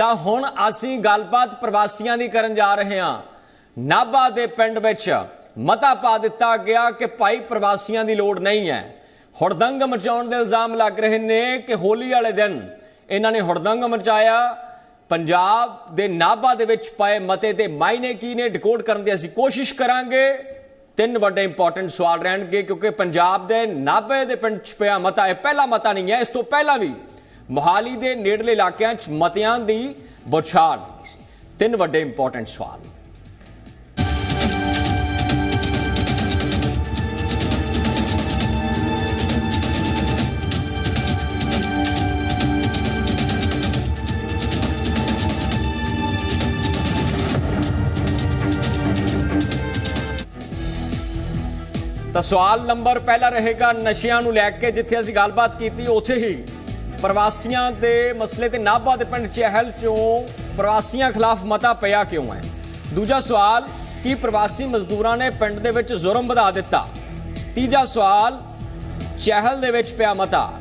ਤਾਂ ਹੁਣ ਅਸੀਂ ਗੱਲਬਾਤ ਪ੍ਰਵਾਸੀਆਂ ਦੀ ਕਰਨ ਜਾ ਰਹੇ ਹਾਂ। ਨਾਭਾ ਦੇ ਪਿੰਡ ਵਿੱਚ ਮਤਾ ਪਾ ਦਿੱਤਾ ਗਿਆ ਕਿ ਭਾਈ ਪ੍ਰਵਾਸੀਆਂ ਦੀ ਲੋੜ ਨਹੀਂ ਹੈ। ਹੁੜਦੰਗ ਮਚਾਉਣ ਦੇ ਇਲਜ਼ਾਮ ਲੱਗ ਰਹੇ ਨੇ ਕਿ ਹੋਲੀ ਵਾਲੇ ਦਿਨ ਇਹਨਾਂ ਨੇ ਹੁੜਦੰਗ ਮਚਾਇਆ। ਪੰਜਾਬ ਦੇ ਨਾਭਾ ਦੇ ਵਿੱਚ ਪਾਏ ਮਤੇ ਦੇ ਮਾਇਨੇ ਕੀ ਨੇ ਡਿਕੋਡ ਕਰਨ ਦੀ ਅਸੀਂ ਕੋਸ਼ਿਸ਼ ਕਰਾਂਗੇ। ਤਿੰਨ ਵੱਡੇ ਇੰਪੋਰਟੈਂਟ ਸਵਾਲ ਰਹਿਣਗੇ ਕਿਉਂਕਿ ਪੰਜਾਬ ਦੇ ਨਾਭੇ ਦੇ ਪਿੰਡ ਚ ਪਿਆ ਮਤਾ, ਇਹ ਪਹਿਲਾ ਮਤਾ ਨਹੀਂ ਹੈ। ਇਸ ਤੋਂ ਪਹਿਲਾਂ ਵੀ ਮੋਹਾਲੀ ਦੇ ਨੇੜਲੇ ਇਲਾਕਿਆਂ 'ਚ ਮਤਿਆਂ ਦੀ ਬੁਛਾਰ ਸੀ। ਤਿੰਨ ਵੱਡੇ ਇੰਪੋਰਟੈਂਟ ਸਵਾਲ। ਤਾਂ ਸਵਾਲ ਨੰਬਰ ਪਹਿਲਾ ਰਹੇਗਾ ਨਸ਼ਿਆਂ ਨੂੰ ਲੈ ਕੇ, ਜਿੱਥੇ ਅਸੀਂ ਗੱਲਬਾਤ ਕੀਤੀ, ਉੱਥੇ ਹੀ ਪ੍ਰਵਾਸੀਆਂ ਦੇ ਮਸਲੇ ਤੇ ਨਾਭਾ ਦੇ ਪਿੰਡ ਚਹਿਲ ਚੋਂ ਪ੍ਰਵਾਸੀਆਂ ਖਿਲਾਫ ਮਤਾ ਪਿਆ ਕਿਉਂ ਹੈ? ਦੂਜਾ ਸਵਾਲ, ਕੀ ਪ੍ਰਵਾਸੀ ਮਜ਼ਦੂਰਾਂ ਨੇ ਪਿੰਡ ਦੇ ਵਿੱਚ ਜ਼ੁਰਮ ਵਧਾ ਦਿੱਤਾ? ਤੀਜਾ ਸਵਾਲ, ਚਹਿਲ ਦੇ ਵਿੱਚ ਪਿਆ ਮਤਾ।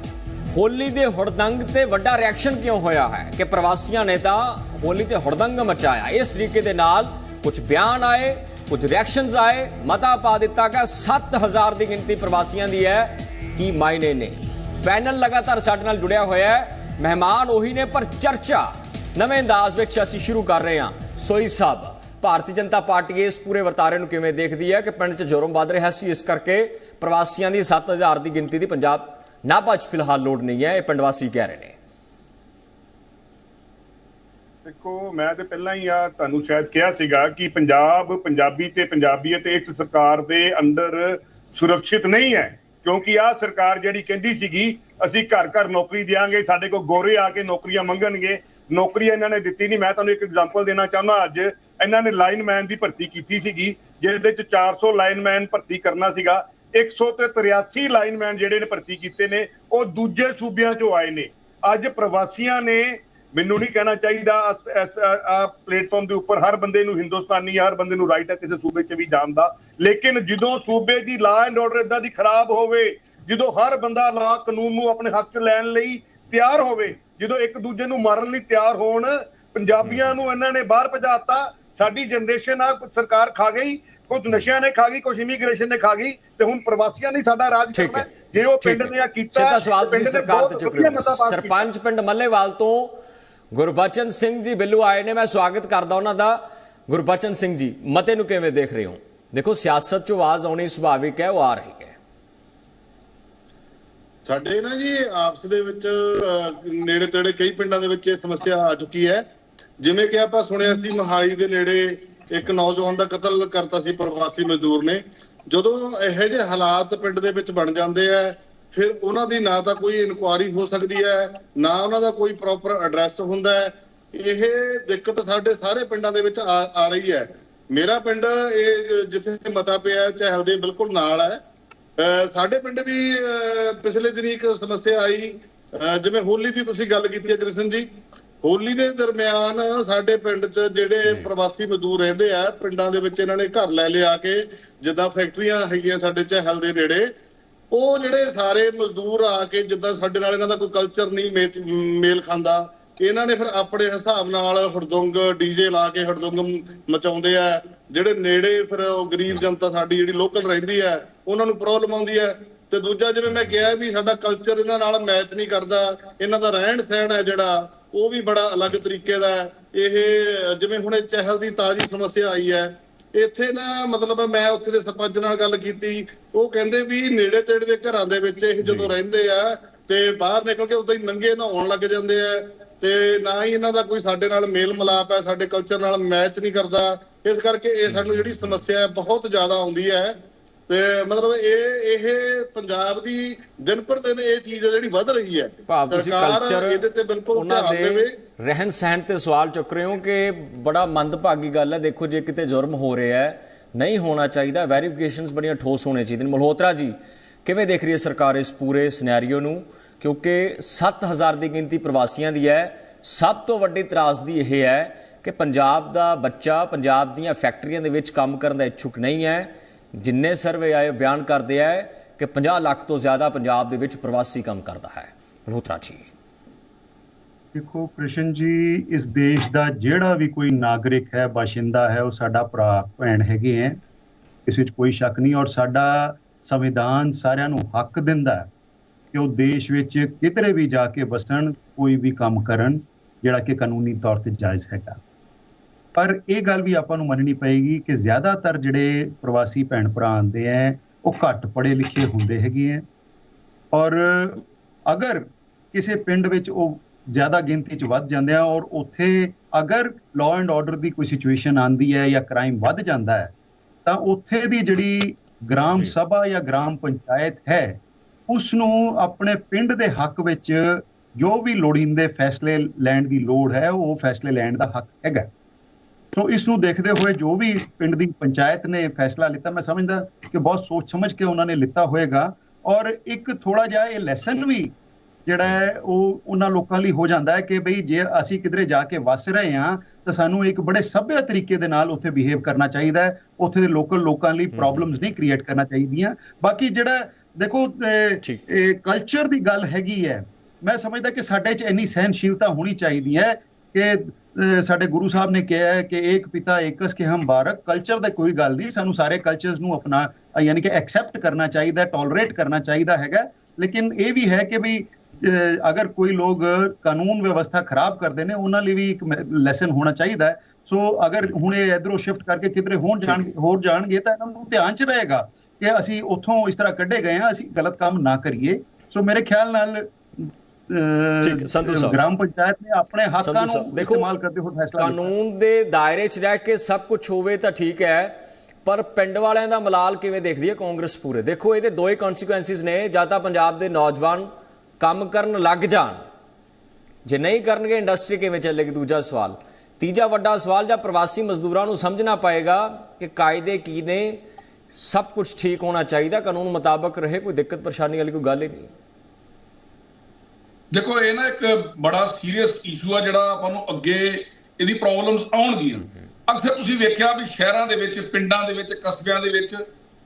ਹੋਲੀ ਦੇ ਹੁੜਦੰਗ ਤੇ ਵੱਡਾ ਰਿਐਕਸ਼ਨ ਕਿਉਂ ਹੋਇਆ ਹੈ? ਕਿ ਪ੍ਰਵਾਸੀਆਂ ਨੇ ਤਾਂ ਹੋਲੀ ਤੇ ਹੁੜਦੰਗ ਮਚਾਇਆ। ਇਸ ਤਰੀਕੇ ਦੇ ਨਾਲ ਕੁਝ ਬਿਆਨ ਆਏ, ਕੁਝ ਰਿਐਕਸ਼ਨਸ ਆਏ, ਮਤਾ ਪਾ ਦਿੱਤਾ ਕਿ 7000 ਦੀ ਗਿਣਤੀ ਪ੍ਰਵਾਸੀਆਂ ਦੀ ਹੈ। ਕੀ ਮਾਇਨੇ ਨੇ? ਪੈਨਲ ਲਗਾਤਾਰ ਸਾਡੇ ਨਾਲ ਜੁੜਿਆ ਹੋਇਆ ਹੈ। ਮਹਿਮਾਨ ਉਹੀ ਨੇ, ਪਰ ਚਰਚਾ ਨਵੇਂ ਅੰਦਾਜ਼ ਵਿੱਚ ਅਸੀਂ ਸ਼ੁਰੂ ਕਰ ਰਹੇ ਹਾਂ। ਸੋਈ ਸਾਹਿਬ, ਭਾਰਤੀ ਜਨਤਾ ਪਾਰਟੀ ਇਸ ਪੂਰੇ ਵਰਤਾਰੇ ਨੂੰ ਕਿਵੇਂ ਦੇਖਦੀ ਹੈ ਕਿ ਪਿੰਡ 'ਚ ਜੁਰਮ ਵੱਧ ਰਿਹਾ ਸੀ? ਇਸ ਕਰਕੇ ਪ੍ਰਵਾਸੀਆਂ ਦੀ 7000 ਦੀ ਗਿਣਤੀ ਦੀ ਪੰਜਾਬ ਨਾਭਾ 'ਚ ਫਿਲਹਾਲ ਲੋੜ ਨਹੀਂ ਹੈ। ਇਹ ਪਿੰਡ ਵਾਸੀ ਕਹਿ ਰਹੇ ਨੇ। ਦੇਖੋ, ਮੈਂ ਤੇ ਪਹਿਲਾਂ ਹੀ ਆ ਤੁਹਾਨੂੰ ਸ਼ਾਇਦ ਕਿਹਾ ਸੀਗਾ ਕਿ ਪੰਜਾਬ ਪੰਜਾਬੀ ਤੇ ਪੰਜਾਬੀਅਤ ਇਸ ਸਰਕਾਰ ਦੇ ਅੰਦਰ ਸੁਰੱਖਿਅਤ ਨਹੀਂ ਹੈ। ਕਿਉਂਕਿ ਆ ਸਰਕਾਰ ਜਿਹੜੀ ਕਹਿੰਦੀ ਸੀਗੀ, ਅਸੀਂ ਘਰ ਘਰ ਨੌਕਰੀ ਦਿਆਂਗੇ, ਸਾਡੇ ਕੋਲ ਗੋਰੇ ਆ ਕੇ ਨੌਕਰੀਆਂ ਮੰਗਣਗੇ ਨੌਕਰੀ ਇਹਨਾਂ ਨੇ ਦਿੱਤੀ ਨਹੀਂ। ਮੈਂ ਤੁਹਾਨੂੰ ਇੱਕ ਐਗਜ਼ਾਮਪਲ ਦੇਣਾ ਚਾਹੁੰਦਾ, ਅੱਜ ਇਹਨਾਂ ਨੇ ਲਾਈਨਮੈਨ ਦੀ ਭਰਤੀ ਕੀਤੀ ਸੀਗੀ, ਜਿਹਦੇ ਚ 400 ਲਾਈਨਮੈਨ ਭਰਤੀ ਕਰਨਾ ਸੀਗਾ। 100 ਤੇ 83 ਲਾਈਨਮੈਨ ਜਿਹੜੇ ਨੇ ਭਰਤੀ ਕੀਤੇ ਨੇ, ਉਹ ਦੂਜੇ ਸੂਬਿਆਂ ਚੋਂ ਆਏ ਨੇ। ਅੱਜ ਪ੍ਰਵਾਸੀਆਂ ਨੇ ਮੈਨੂੰ ਨਹੀਂ ਕਹਿਣਾ ਚਾਹੀਦਾ ਆ ਪਲੇਟਫਾਰਮ ਦੇ ਉੱਪਰ ਹਰ ਬੰਦੇ ਨੂੰ ਹਿੰਦੁਸਤਾਨੀ ਹਰ ਬੰਦੇ ਨੂੰ ਰਾਈਟ ਹੈ ਕਿਸੇ ਸੂਬੇ 'ਚ ਵੀ ਜਾਣ ਦਾ ਲੇਕਿਨ ਜਦੋਂ ਸੂਬੇ ਦੀ ਲਾ ਐਂਡ ਆਰਡਰ ਇਦਾਂ ਦੀ ਖਰਾਬ ਹੋਵੇ ਜਦੋਂ ਹਰ ਬੰਦਾ ਲਾ ਕਾਨੂੰਨ ਨੂੰ ਆਪਣੇ ਹੱਥ 'ਚ ਲੈਣ ਲਈ ਤਿਆਰ ਹੋਵੇ ਜਦੋਂ ਇੱਕ ਦੂਜੇ ਨੂੰ ਮਾਰਨ ਲਈ ਤਿਆਰ ਹੋਣ ਪੰਜਾਬੀਆਂ ਨੂੰ ਇਹਨਾਂ ਨੇ ਬਾਹਰ ਭਜਾਤਾ ਸਾਡੀ ਜਨਰੇਸ਼ਨ ਆ ਸਰਕਾਰ ਖਾ ਗਈ ਕੁਝ ਨਸ਼ਿਆਂ ਨੇ ਖਾ ਗਈ ਕੁਝ ਇਮੀਗ੍ਰੇਸ਼ਨ ਨੇ ਖਾ ਗਈ ਤੇ ਹੁਣ ਪ੍ਰਵਾਸੀਆਂ ਨੇ ਸਾਡਾ ਰਾਜ ਕਰਨਾ। ਜੇ ਉਹ ਪਿੰਡ। ਨੇ ਆ ਕੀਤਾ ਸਿੱਧਾ ਸਵਾਲ ਤੁਸੀਂ ਸਰਕਾਰ ਤੇ ਚੁੱਕ। ਸਰਪੰਚ ਪਿੰਡ ਮੱਲੇਵਾਲ ਤੋਂ ਗੁਰਬਚਨ ਸਿੰਘ ਜੀ ਬਿੱਲੂ ਆਏ ਨੇ, ਮੈਂ ਸਵਾਗਤ ਕਰਦਾ ਉਹਨਾਂ ਦਾ। ਗੁਰਬਚਨ ਸਿੰਘ ਜੀ, ਮਤੇ ਨੂੰ ਕਿਵੇਂ ਦੇਖ ਰਹੇ ਹੋ? ਦੇਖੋ, ਸਿਆਸਤ 'ਚ ਆਵਾਜ਼ ਆਉਣੀ ਸੁਭਾਵਿਕ ਹੈ, ਉਹ ਆ ਰਹੀ ਹੈ। ਸਾਡੇ ਨਾ ਜੀ, ਆਪਸ ਦੇ ਵਿੱਚ ਨੇੜੇ ਤੇੜੇ ਕਈ ਪਿੰਡਾਂ ਦੇ ਵਿੱਚ ਇਹ ਸਮੱਸਿਆ ਆ ਚੁੱਕੀ ਹੈ। ਜਿਵੇਂ ਕਿ ਆਪਾਂ ਸੁਣਿਆ ਸੀ, ਮੋਹਾਲੀ ਦੇ ਨੇੜੇ ਇੱਕ ਨੌਜਵਾਨ ਦਾ ਕਤਲ ਕਰਤਾ ਸੀ, ਪ੍ਰਵਾਸੀ ਮਜ਼ਦੂਰ ਨੇ। ਜਦੋਂ ਇਹੋ ਜਿਹੇ ਹਾਲਾਤ ਪਿੰਡ ਦੇ ਵਿੱਚ ਬਣ ਜਾਂਦੇ ਆ ਫਿਰ ਉਹਨਾਂ ਦੀ ਨਾ ਤਾਂ ਕੋਈ ਇਨਕੁਆਰੀ ਹੋ ਸਕਦੀ ਹੈ ਨਾ ਉਹਨਾਂ ਦਾ ਕੋਈ ਪ੍ਰੋਪਰ ਐਡਰੈਸ ਹੁੰਦਾ ਹੈ। ਇਹ ਦਿੱਕਤ ਸਾਡੇ ਸਾਰੇ ਪਿੰਡਾਂ ਦੇ ਵਿੱਚ ਆ ਰਹੀ ਹੈ। ਮੇਰਾ ਪਿੰਡ ਇਹ ਜਿੱਥੇ ਮਤਾ ਪਿਆ ਚਹਿਲ ਦੇ ਬਿਲਕੁਲ ਨਾਲ ਹੈ। ਸਾਡੇ ਪਿੰਡ ਵੀ ਪਿਛਲੇ ਦਿਨੀ ਇੱਕ ਸਮੱਸਿਆ ਆਈ। ਜਿਵੇਂ ਹੋਲੀ ਦੀ ਤੁਸੀਂ ਗੱਲ ਕੀਤੀ ਹੈ ਕ੍ਰਿਸ਼ਨ ਜੀ। ਹੋਲੀ ਦੇ ਦਰਮਿਆਨ ਸਾਡੇ ਪਿੰਡ 'ਚ ਜਿਹੜੇ ਪ੍ਰਵਾਸੀ ਮਜ਼ਦੂਰ ਰਹਿੰਦੇ ਆ ਪਿੰਡਾਂ ਦੇ ਵਿੱਚ ਇਹਨਾਂ ਨੇ ਘਰ ਲੈ ਲਿਆ ਕੇ ਜਿੱਦਾਂ ਫੈਕਟਰੀਆਂ ਹੈਗੀਆਂ ਸਾਡੇ ਚਹਿਲ ਦੇ ਨੇੜੇ ਉਹ ਜਿਹੜੇ ਸਾਰੇ ਮਜ਼ਦੂਰ ਆ ਕੇ ਜਿੱਦਾਂ ਸਾਡੇ ਨਾਲ ਇਹਨਾਂ ਦਾ ਕੋਈ ਕਲਚਰ ਨਹੀਂ ਮੇਲ ਖਾਂਦਾ ਇਹਨਾਂ ਨੇ ਫਿਰ ਆਪਣੇ ਹਿਸਾਬ ਨਾਲ ਹੜਦੁੰਗ ਡੀਜੇ ਲਾ ਕੇ ਹੜਦੁੰਗ ਮਚਾਉਂਦੇ ਆ ਜਿਹੜੇ ਨੇੜੇ ਫਿਰ ਉਹ ਗਰੀਬ ਜਨਤਾ ਸਾਡੀ ਜਿਹੜੀ ਲੋਕਲ ਰਹਿੰਦੀ ਹੈ ਉਹਨਾਂ ਨੂੰ ਪ੍ਰੋਬਲਮ ਆਉਂਦੀ ਹੈ ਤੇ ਦੂਜਾ ਜਿਵੇਂ ਮੈਂ ਕਿਹਾ ਵੀ ਸਾਡਾ ਕਲਚਰ ਇਹਨਾਂ ਨਾਲ ਮੈਚ ਨਹੀਂ ਕਰਦਾ ਇਹਨਾਂ ਦਾ ਰਹਿਣ ਸਹਿਣ ਹੈ ਜਿਹੜਾ ਉਹ ਵੀ ਬੜਾ ਅਲੱਗ ਤਰੀਕੇ ਦਾ ਹੈ। ਇਹ ਜਿਵੇਂ ਹੁਣ ਇਹ ਚਹਿਲ ਦੀ ਤਾਜ਼ੀ ਸਮੱਸਿਆ ਆਈ ਹੈ ਇੱਥੇ ਨਾ ਮਤਲਬ ਮੈਂ ਉੱਥੇ ਦੇ ਸਰਪੰਚ ਨਾਲ ਗੱਲ ਕੀਤੀ ਉਹ ਕਹਿੰਦੇ ਵੀ ਨੇੜੇ ਤੇੜੇ ਦੇ ਘਰਾਂ ਦੇ ਵਿੱਚ ਇਹ ਜਦੋਂ ਰਹਿੰਦੇ ਆ ਤੇ ਬਾਹਰ ਨਿਕਲ ਕੇ ਉਦਾਂ ਹੀ ਨੰਗੇ ਨਹਾਉਣ ਲੱਗ ਜਾਂਦੇ ਆ ਤੇ ਨਾ ਹੀ ਇਹਨਾਂ ਦਾ ਕੋਈ ਸਾਡੇ ਨਾਲ ਮੇਲ ਮਿਲਾਪ ਹੈ ਸਾਡੇ ਕਲਚਰ ਨਾਲ ਮੈਚ ਨਹੀਂ ਕਰਦਾ। ਇਸ ਕਰਕੇ ਇਹ ਸਾਨੂੰ ਜਿਹੜੀ ਸਮੱਸਿਆ ਹੈ ਬਹੁਤ ਜ਼ਿਆਦਾ ਆਉਂਦੀ ਹੈ। ਤੇ ਮਤਲਬ ਇਹ ਇਹ ਪੰਜਾਬ ਦੀ ਦਿਨ ਪਰ ਦਿਨ ਇਹ ਚੀਜ਼ ਹੈ ਜਿਹੜੀ ਵੱਧ ਰਹੀ ਹੈ। ਸਰਕਾਰ ਇਹਦੇ ਤੇ ਬਿਲਕੁਲ ਧਿਆਨ ਦੇਵੇ। ਰਹਿਣ ਸਹਿਣ ਤੇ ਸਵਾਲ ਚੁੱਕ ਰਹੇ ਹੋ ਕਿ ਬੜਾ ਮੰਦਭਾਗੀ ਗੱਲ ਹੈ। ਦੇਖੋ ਜੇ ਕਿਤੇ ਜੁਰਮ ਹੋ ਰਿਹਾ ਹੈ ਨਹੀਂ ਹੋਣਾ ਚਾਹੀਦਾ। ਵੈਰੀਫਿਕੇਸ਼ਨਸ ਬੜੀਆਂ ਠੋਸ ਹੋਣੇ ਚਾਹੀਦੇ ਨੇ। ਮਲਹੋਤਰਾ ਜੀ ਕਿਵੇਂ ਦੇਖ ਰਹੀ ਹੈ ਸਰਕਾਰ ਇਸ ਪੂਰੇ ਸਿਨੈਰੀਓ ਨੂੰ? ਕਿਉਂਕਿ 7000 ਦੀ ਗਿਣਤੀ ਪ੍ਰਵਾਸੀਆਂ ਦੀ ਹੈ। ਸਭ ਤੋਂ ਵੱਡੀ ਤਰਾਸਦੀ ਇਹ ਹੈ ਕਿ ਪੰਜਾਬ ਦਾ ਬੱਚਾ ਪੰਜਾਬ ਦੀਆਂ ਫੈਕਟਰੀਆਂ ਦੇ ਵਿੱਚ ਕੰਮ ਕਰਨ ਦਾ ਇੱਛੁਕ ਨਹੀਂ ਹੈ। ਜਿੰਨੇ ਸਰਵੇ ਆਏ ਬਿਆਨ ਕਰਦੇ ਆ ਕਿ 50 ਲੱਖ ਤੋਂ ਜ਼ਿਆਦਾ ਪੰਜਾਬ ਦੇ ਵਿੱਚ ਪ੍ਰਵਾਸੀ ਕੰਮ ਕਰਦਾ ਹੈ। ਮਲਹੋਤਰਾ ਜੀ। ਦੇਖੋ, ਕ੍ਰਿਸ਼ਨ ਜੀ, ਇਸ ਦੇਸ਼ ਦਾ ਜਿਹੜਾ ਵੀ ਕੋਈ ਨਾਗਰਿਕ ਹੈ, ਬਾਸ਼ਿੰਦਾ ਹੈ, ਉਹ ਸਾਡਾ ਭਰਾ, ਭੈਣ ਹੈਗੇ ਹੈ ਇਸ ਵਿੱਚ ਕੋਈ ਸ਼ੱਕ ਨਹੀਂ ਔਰ ਸਾਡਾ ਸੰਵਿਧਾਨ ਸਾਰਿਆਂ ਨੂੰ ਹੱਕ ਦਿੰਦਾ ਹੈ ਕਿ ਉਹ ਦੇਸ਼ ਵਿੱਚ ਕਿਧਰੇ ਵੀ ਜਾ ਕੇ ਵਸਣ, ਕੋਈ ਵੀ ਕੰਮ ਕਰਨ, ਜਿਹੜਾ ਕਿ ਕਾਨੂੰਨੀ ਤੌਰ ਤੇ ਜਾਇਜ਼ ਹੈਗਾ। ਪਰ ਇਹ ਗੱਲ ਵੀ ਆਪਾਂ ਨੂੰ ਮੰਨਣੀ ਪਏਗੀ ਕਿ ਜ਼ਿਆਦਾਤਰ ਜਿਹੜੇ ਪ੍ਰਵਾਸੀ ਭੈਣ ਭਰਾ ਆਉਂਦੇ ਹੈ ਉਹ ਘੱਟ ਪੜ੍ਹੇ ਲਿਖੇ ਹੁੰਦੇ ਹੈਗੇ ਹੈ ਔਰ ਅਗਰ ਕਿਸੇ ਪਿੰਡ ਵਿੱਚ ਉਹ ਜ਼ਿਆਦਾ ਗਿਣਤੀ 'ਚ ਵੱਧ ਜਾਂਦੇ ਆ ਔਰ ਉੱਥੇ ਅਗਰ ਲਾਅ ਐਂਡ ਆਰਡਰ ਦੀ ਕੋਈ ਸਿਚੁਏਸ਼ਨ ਆਂਦੀ ਹੈ ਜਾਂ ਕ੍ਰਾਈਮ ਵੱਧ ਜਾਂਦਾ ਹੈ ਤਾਂ ਉੱਥੇ ਦੀ ਜਿਹੜੀ ਗ੍ਰਾਮ। ਸਭਾ ਜਾਂ ਗ੍ਰਾਮ ਪੰਚਾਇਤ ਹੈ ਉਸ ਨੂੰ ਆਪਣੇ ਪਿੰਡ ਦੇ ਹੱਕ ਵਿੱਚ ਜੋ ਵੀ ਲੋੜੀਂਦੇ ਫੈਸਲੇ ਲੈਣ ਦੀ ਲੋੜ ਹੈ ਉਹ ਫੈਸਲੇ ਲੈਣ ਦਾ ਹੱਕ ਹੈਗਾ ਸੋ ਇਸ ਨੂੰ ਦੇਖਦੇ ਹੋਏ ਜੋ ਵੀ ਪਿੰਡ ਦੀ ਪੰਚਾਇਤ ਨੇ ਫੈਸਲਾ ਲਿੱਤਾ ਮੈਂ ਸਮਝਦਾ ਕਿ ਬਹੁਤ ਸੋਚ ਸਮਝ ਕੇ ਉਹਨਾਂ ਨੇ ਲਿੱਤਾ ਹੋਏਗਾ ਔਰ ਇੱਕ ਥੋੜਾ ਜਿਹਾ ਇਹ ਲੈਸਨ ਵੀ ਜਿਹੜਾ ਹੈ ਉਹ ਉਹਨਾਂ ਲੋਕਾਂ ਲਈ ਹੋ ਜਾਂਦਾ ਹੈ ਕਿ ਬਈ ਜੇ ਅਸੀਂ ਕਿਧਰੇ ਜਾ ਕੇ ਵਸ ਰਹੇ ਹਾਂ ਤਾਂ ਸਾਨੂੰ ਇੱਕ ਬੜੇ ਸਭ्य ਤਰੀਕੇ ਦੇ ਨਾਲ ਉੱਥੇ ਬਿਹੇਵ ਕਰਨਾ ਚਾਹੀਦਾ ਹੈ ਉੱਥੇ ਦੇ ਲੋਕਲ ਲੋਕਾਂ ਲਈ ਪ੍ਰੋਬਲਮਸ ਨਹੀਂ ਕ੍ਰੀਏਟ ਕਰਨਾ ਚਾਹੀਦੀਆਂ ਬਾਕੀ ਜਿਹੜਾ ਦੇਖੋ। ਇਹ ਕਲਚਰ ਦੀ ਗੱਲ ਹੈਗੀ ਹੈ ਮੈਂ ਸਮਝਦਾ ਕਿ ਸਾਡੇ 'ਚ ਇੰਨੀ ਸਹਿਨਸ਼ੀਲਤਾ ਹੋਣੀ ਚਾਹੀਦੀ ਹੈ ਕਿ ਸਾਡੇ ਗੁਰੂ ਸਾਹਿਬ ਨੇ ਕਿਹਾ ਹੈ ਕਿ ਏਕ ਪਿਤਾ ਏਕਸ ਕੇ ਹਮ ਬਾਰਕ। ਕਲਚਰ ਦਾ ਕੋਈ ਗੱਲ ਨਹੀਂ ਸਾਨੂੰ ਸਾਰੇ ਕਲਚਰਸ ਨੂੰ ਆਪਣਾ ਯਾਨੀ ਕਿ ਐਕਸੈਪਟ ਕਰਨਾ ਚਾਹੀਦਾ ਟੋਲਰੇਟ ਕਰਨਾ ਚਾਹੀਦਾ ਹੈਗਾ। ਲੇਕਿਨ ਇਹ ਵੀ ਹੈ ਕਿ ਵੀ ਅਗਰ ਕੋਈ ਲੋਕ ਕਾਨੂੰਨ ਵਿਵਸਥਾ ਖਰਾਬ ਕਰਦੇ ਨੇ ਉਹਨਾਂ ਲਈ ਵੀ ਇੱਕ ਲੈਸਨ ਹੋਣਾ ਚਾਹੀਦਾ ਸੋ ਅਗਰ ਹੁਣ ਇਹ ਇਧਰੋਂ ਸ਼ਿਫਟ ਕਰਕੇ ਕਿਧਰੇ ਹੋਣ ਜਾਣ ਹੋਰ ਜਾਣਗੇ ਤਾਂ ਇਹਨਾਂ ਨੂੰ ਧਿਆਨ 'ਚ ਰਹੇਗਾ ਕਿ ਅਸੀਂ ਉੱਥੋਂ ਇਸ ਤਰ੍ਹਾਂ ਕੱਢੇ ਗਏ ਹਾਂ ਅਸੀਂ ਗਲਤ ਕੰਮ ਨਾ ਕਰੀਏ। ਸੋ ਮੇਰੇ ਖਿਆਲ ਨਾਲ ਠੀਕ ਸੰਧੂ ਸਾਹਿਬ। ਗ੍ਰਾਮ ਪੰਚਾਇਤ ਨੇ ਆਪਣੇ ਹੱਕਾਂ ਨੂੰ ਇਸਤੇਮਾਲ ਕਰਦੇ ਹੋਏ ਫੈਸਲਾ ਕਾਨੂੰਨ ਦੇ ਦਾਇਰੇ 'ਚ ਰਹਿ ਕੇ ਸਭ ਕੁਝ ਹੋਵੇ ਤਾਂ ਠੀਕ ਹੈ ਪਰ ਪਿੰਡ ਵਾਲਿਆਂ ਦਾ ਮਲਾਲ ਕਿਵੇਂ ਦੇਖਦੀ ਹੈ ਕਾਂਗਰਸ ਪੂਰੇ? ਦੇਖੋ ਇਹਦੇ ਦੋ ਹੀ ਕਨਸੀਕੁਐਂਸਿਸ ਨੇ ਜਾਂ ਤਾਂ ਪੰਜਾਬ ਦੇ ਨੌਜਵਾਨ ਕੰਮ ਕਰਨ ਲੱਗ ਜਾਣ। ਜੇ ਨਹੀਂ ਕਰਨਗੇ ਇੰਡਸਟਰੀ ਕਿਵੇਂ ਚੱਲੇਗੀ? ਦੂਜਾ ਸਵਾਲ। ਤੀਜਾ ਵੱਡਾ ਸਵਾਲ ਜਾਂ ਪ੍ਰਵਾਸੀ ਮਜ਼ਦੂਰਾਂ ਨੂੰ ਸਮਝਣਾ ਪਏਗਾ ਕਿ ਕਾਇਦੇ ਕੀ ਨੇ? ਸਭ ਕੁਝ ਠੀਕ ਹੋਣਾ ਚਾਹੀਦਾ ਕਾਨੂੰਨ ਮੁਤਾਬਕ ਰਹੇ ਕੋਈ ਦਿੱਕਤ ਪਰੇਸ਼ਾਨੀ ਵਾਲੀ ਕੋਈ ਗੱਲ ਹੀ ਨਹੀਂ। ਦੇਖੋ, ਇਹ ਨਾ ਇੱਕ ਬੜਾ ਸੀਰੀਅਸ ਇਸ਼ੂ ਆ ਜਿਹੜਾ ਆਪਾਂ ਨੂੰ ਅੱਗੇ ਇਹਦੀ ਪ੍ਰੋਬਲਮਸ ਆਉਣਗੀਆਂ। ਅਕਸਰ ਤੁਸੀਂ ਵੇਖਿਆ ਵੀ ਸ਼ਹਿਰਾਂ ਦੇ ਵਿੱਚ, ਪਿੰਡਾਂ ਦੇ ਵਿੱਚ, ਕਸਬਿਆਂ ਦੇ ਵਿੱਚ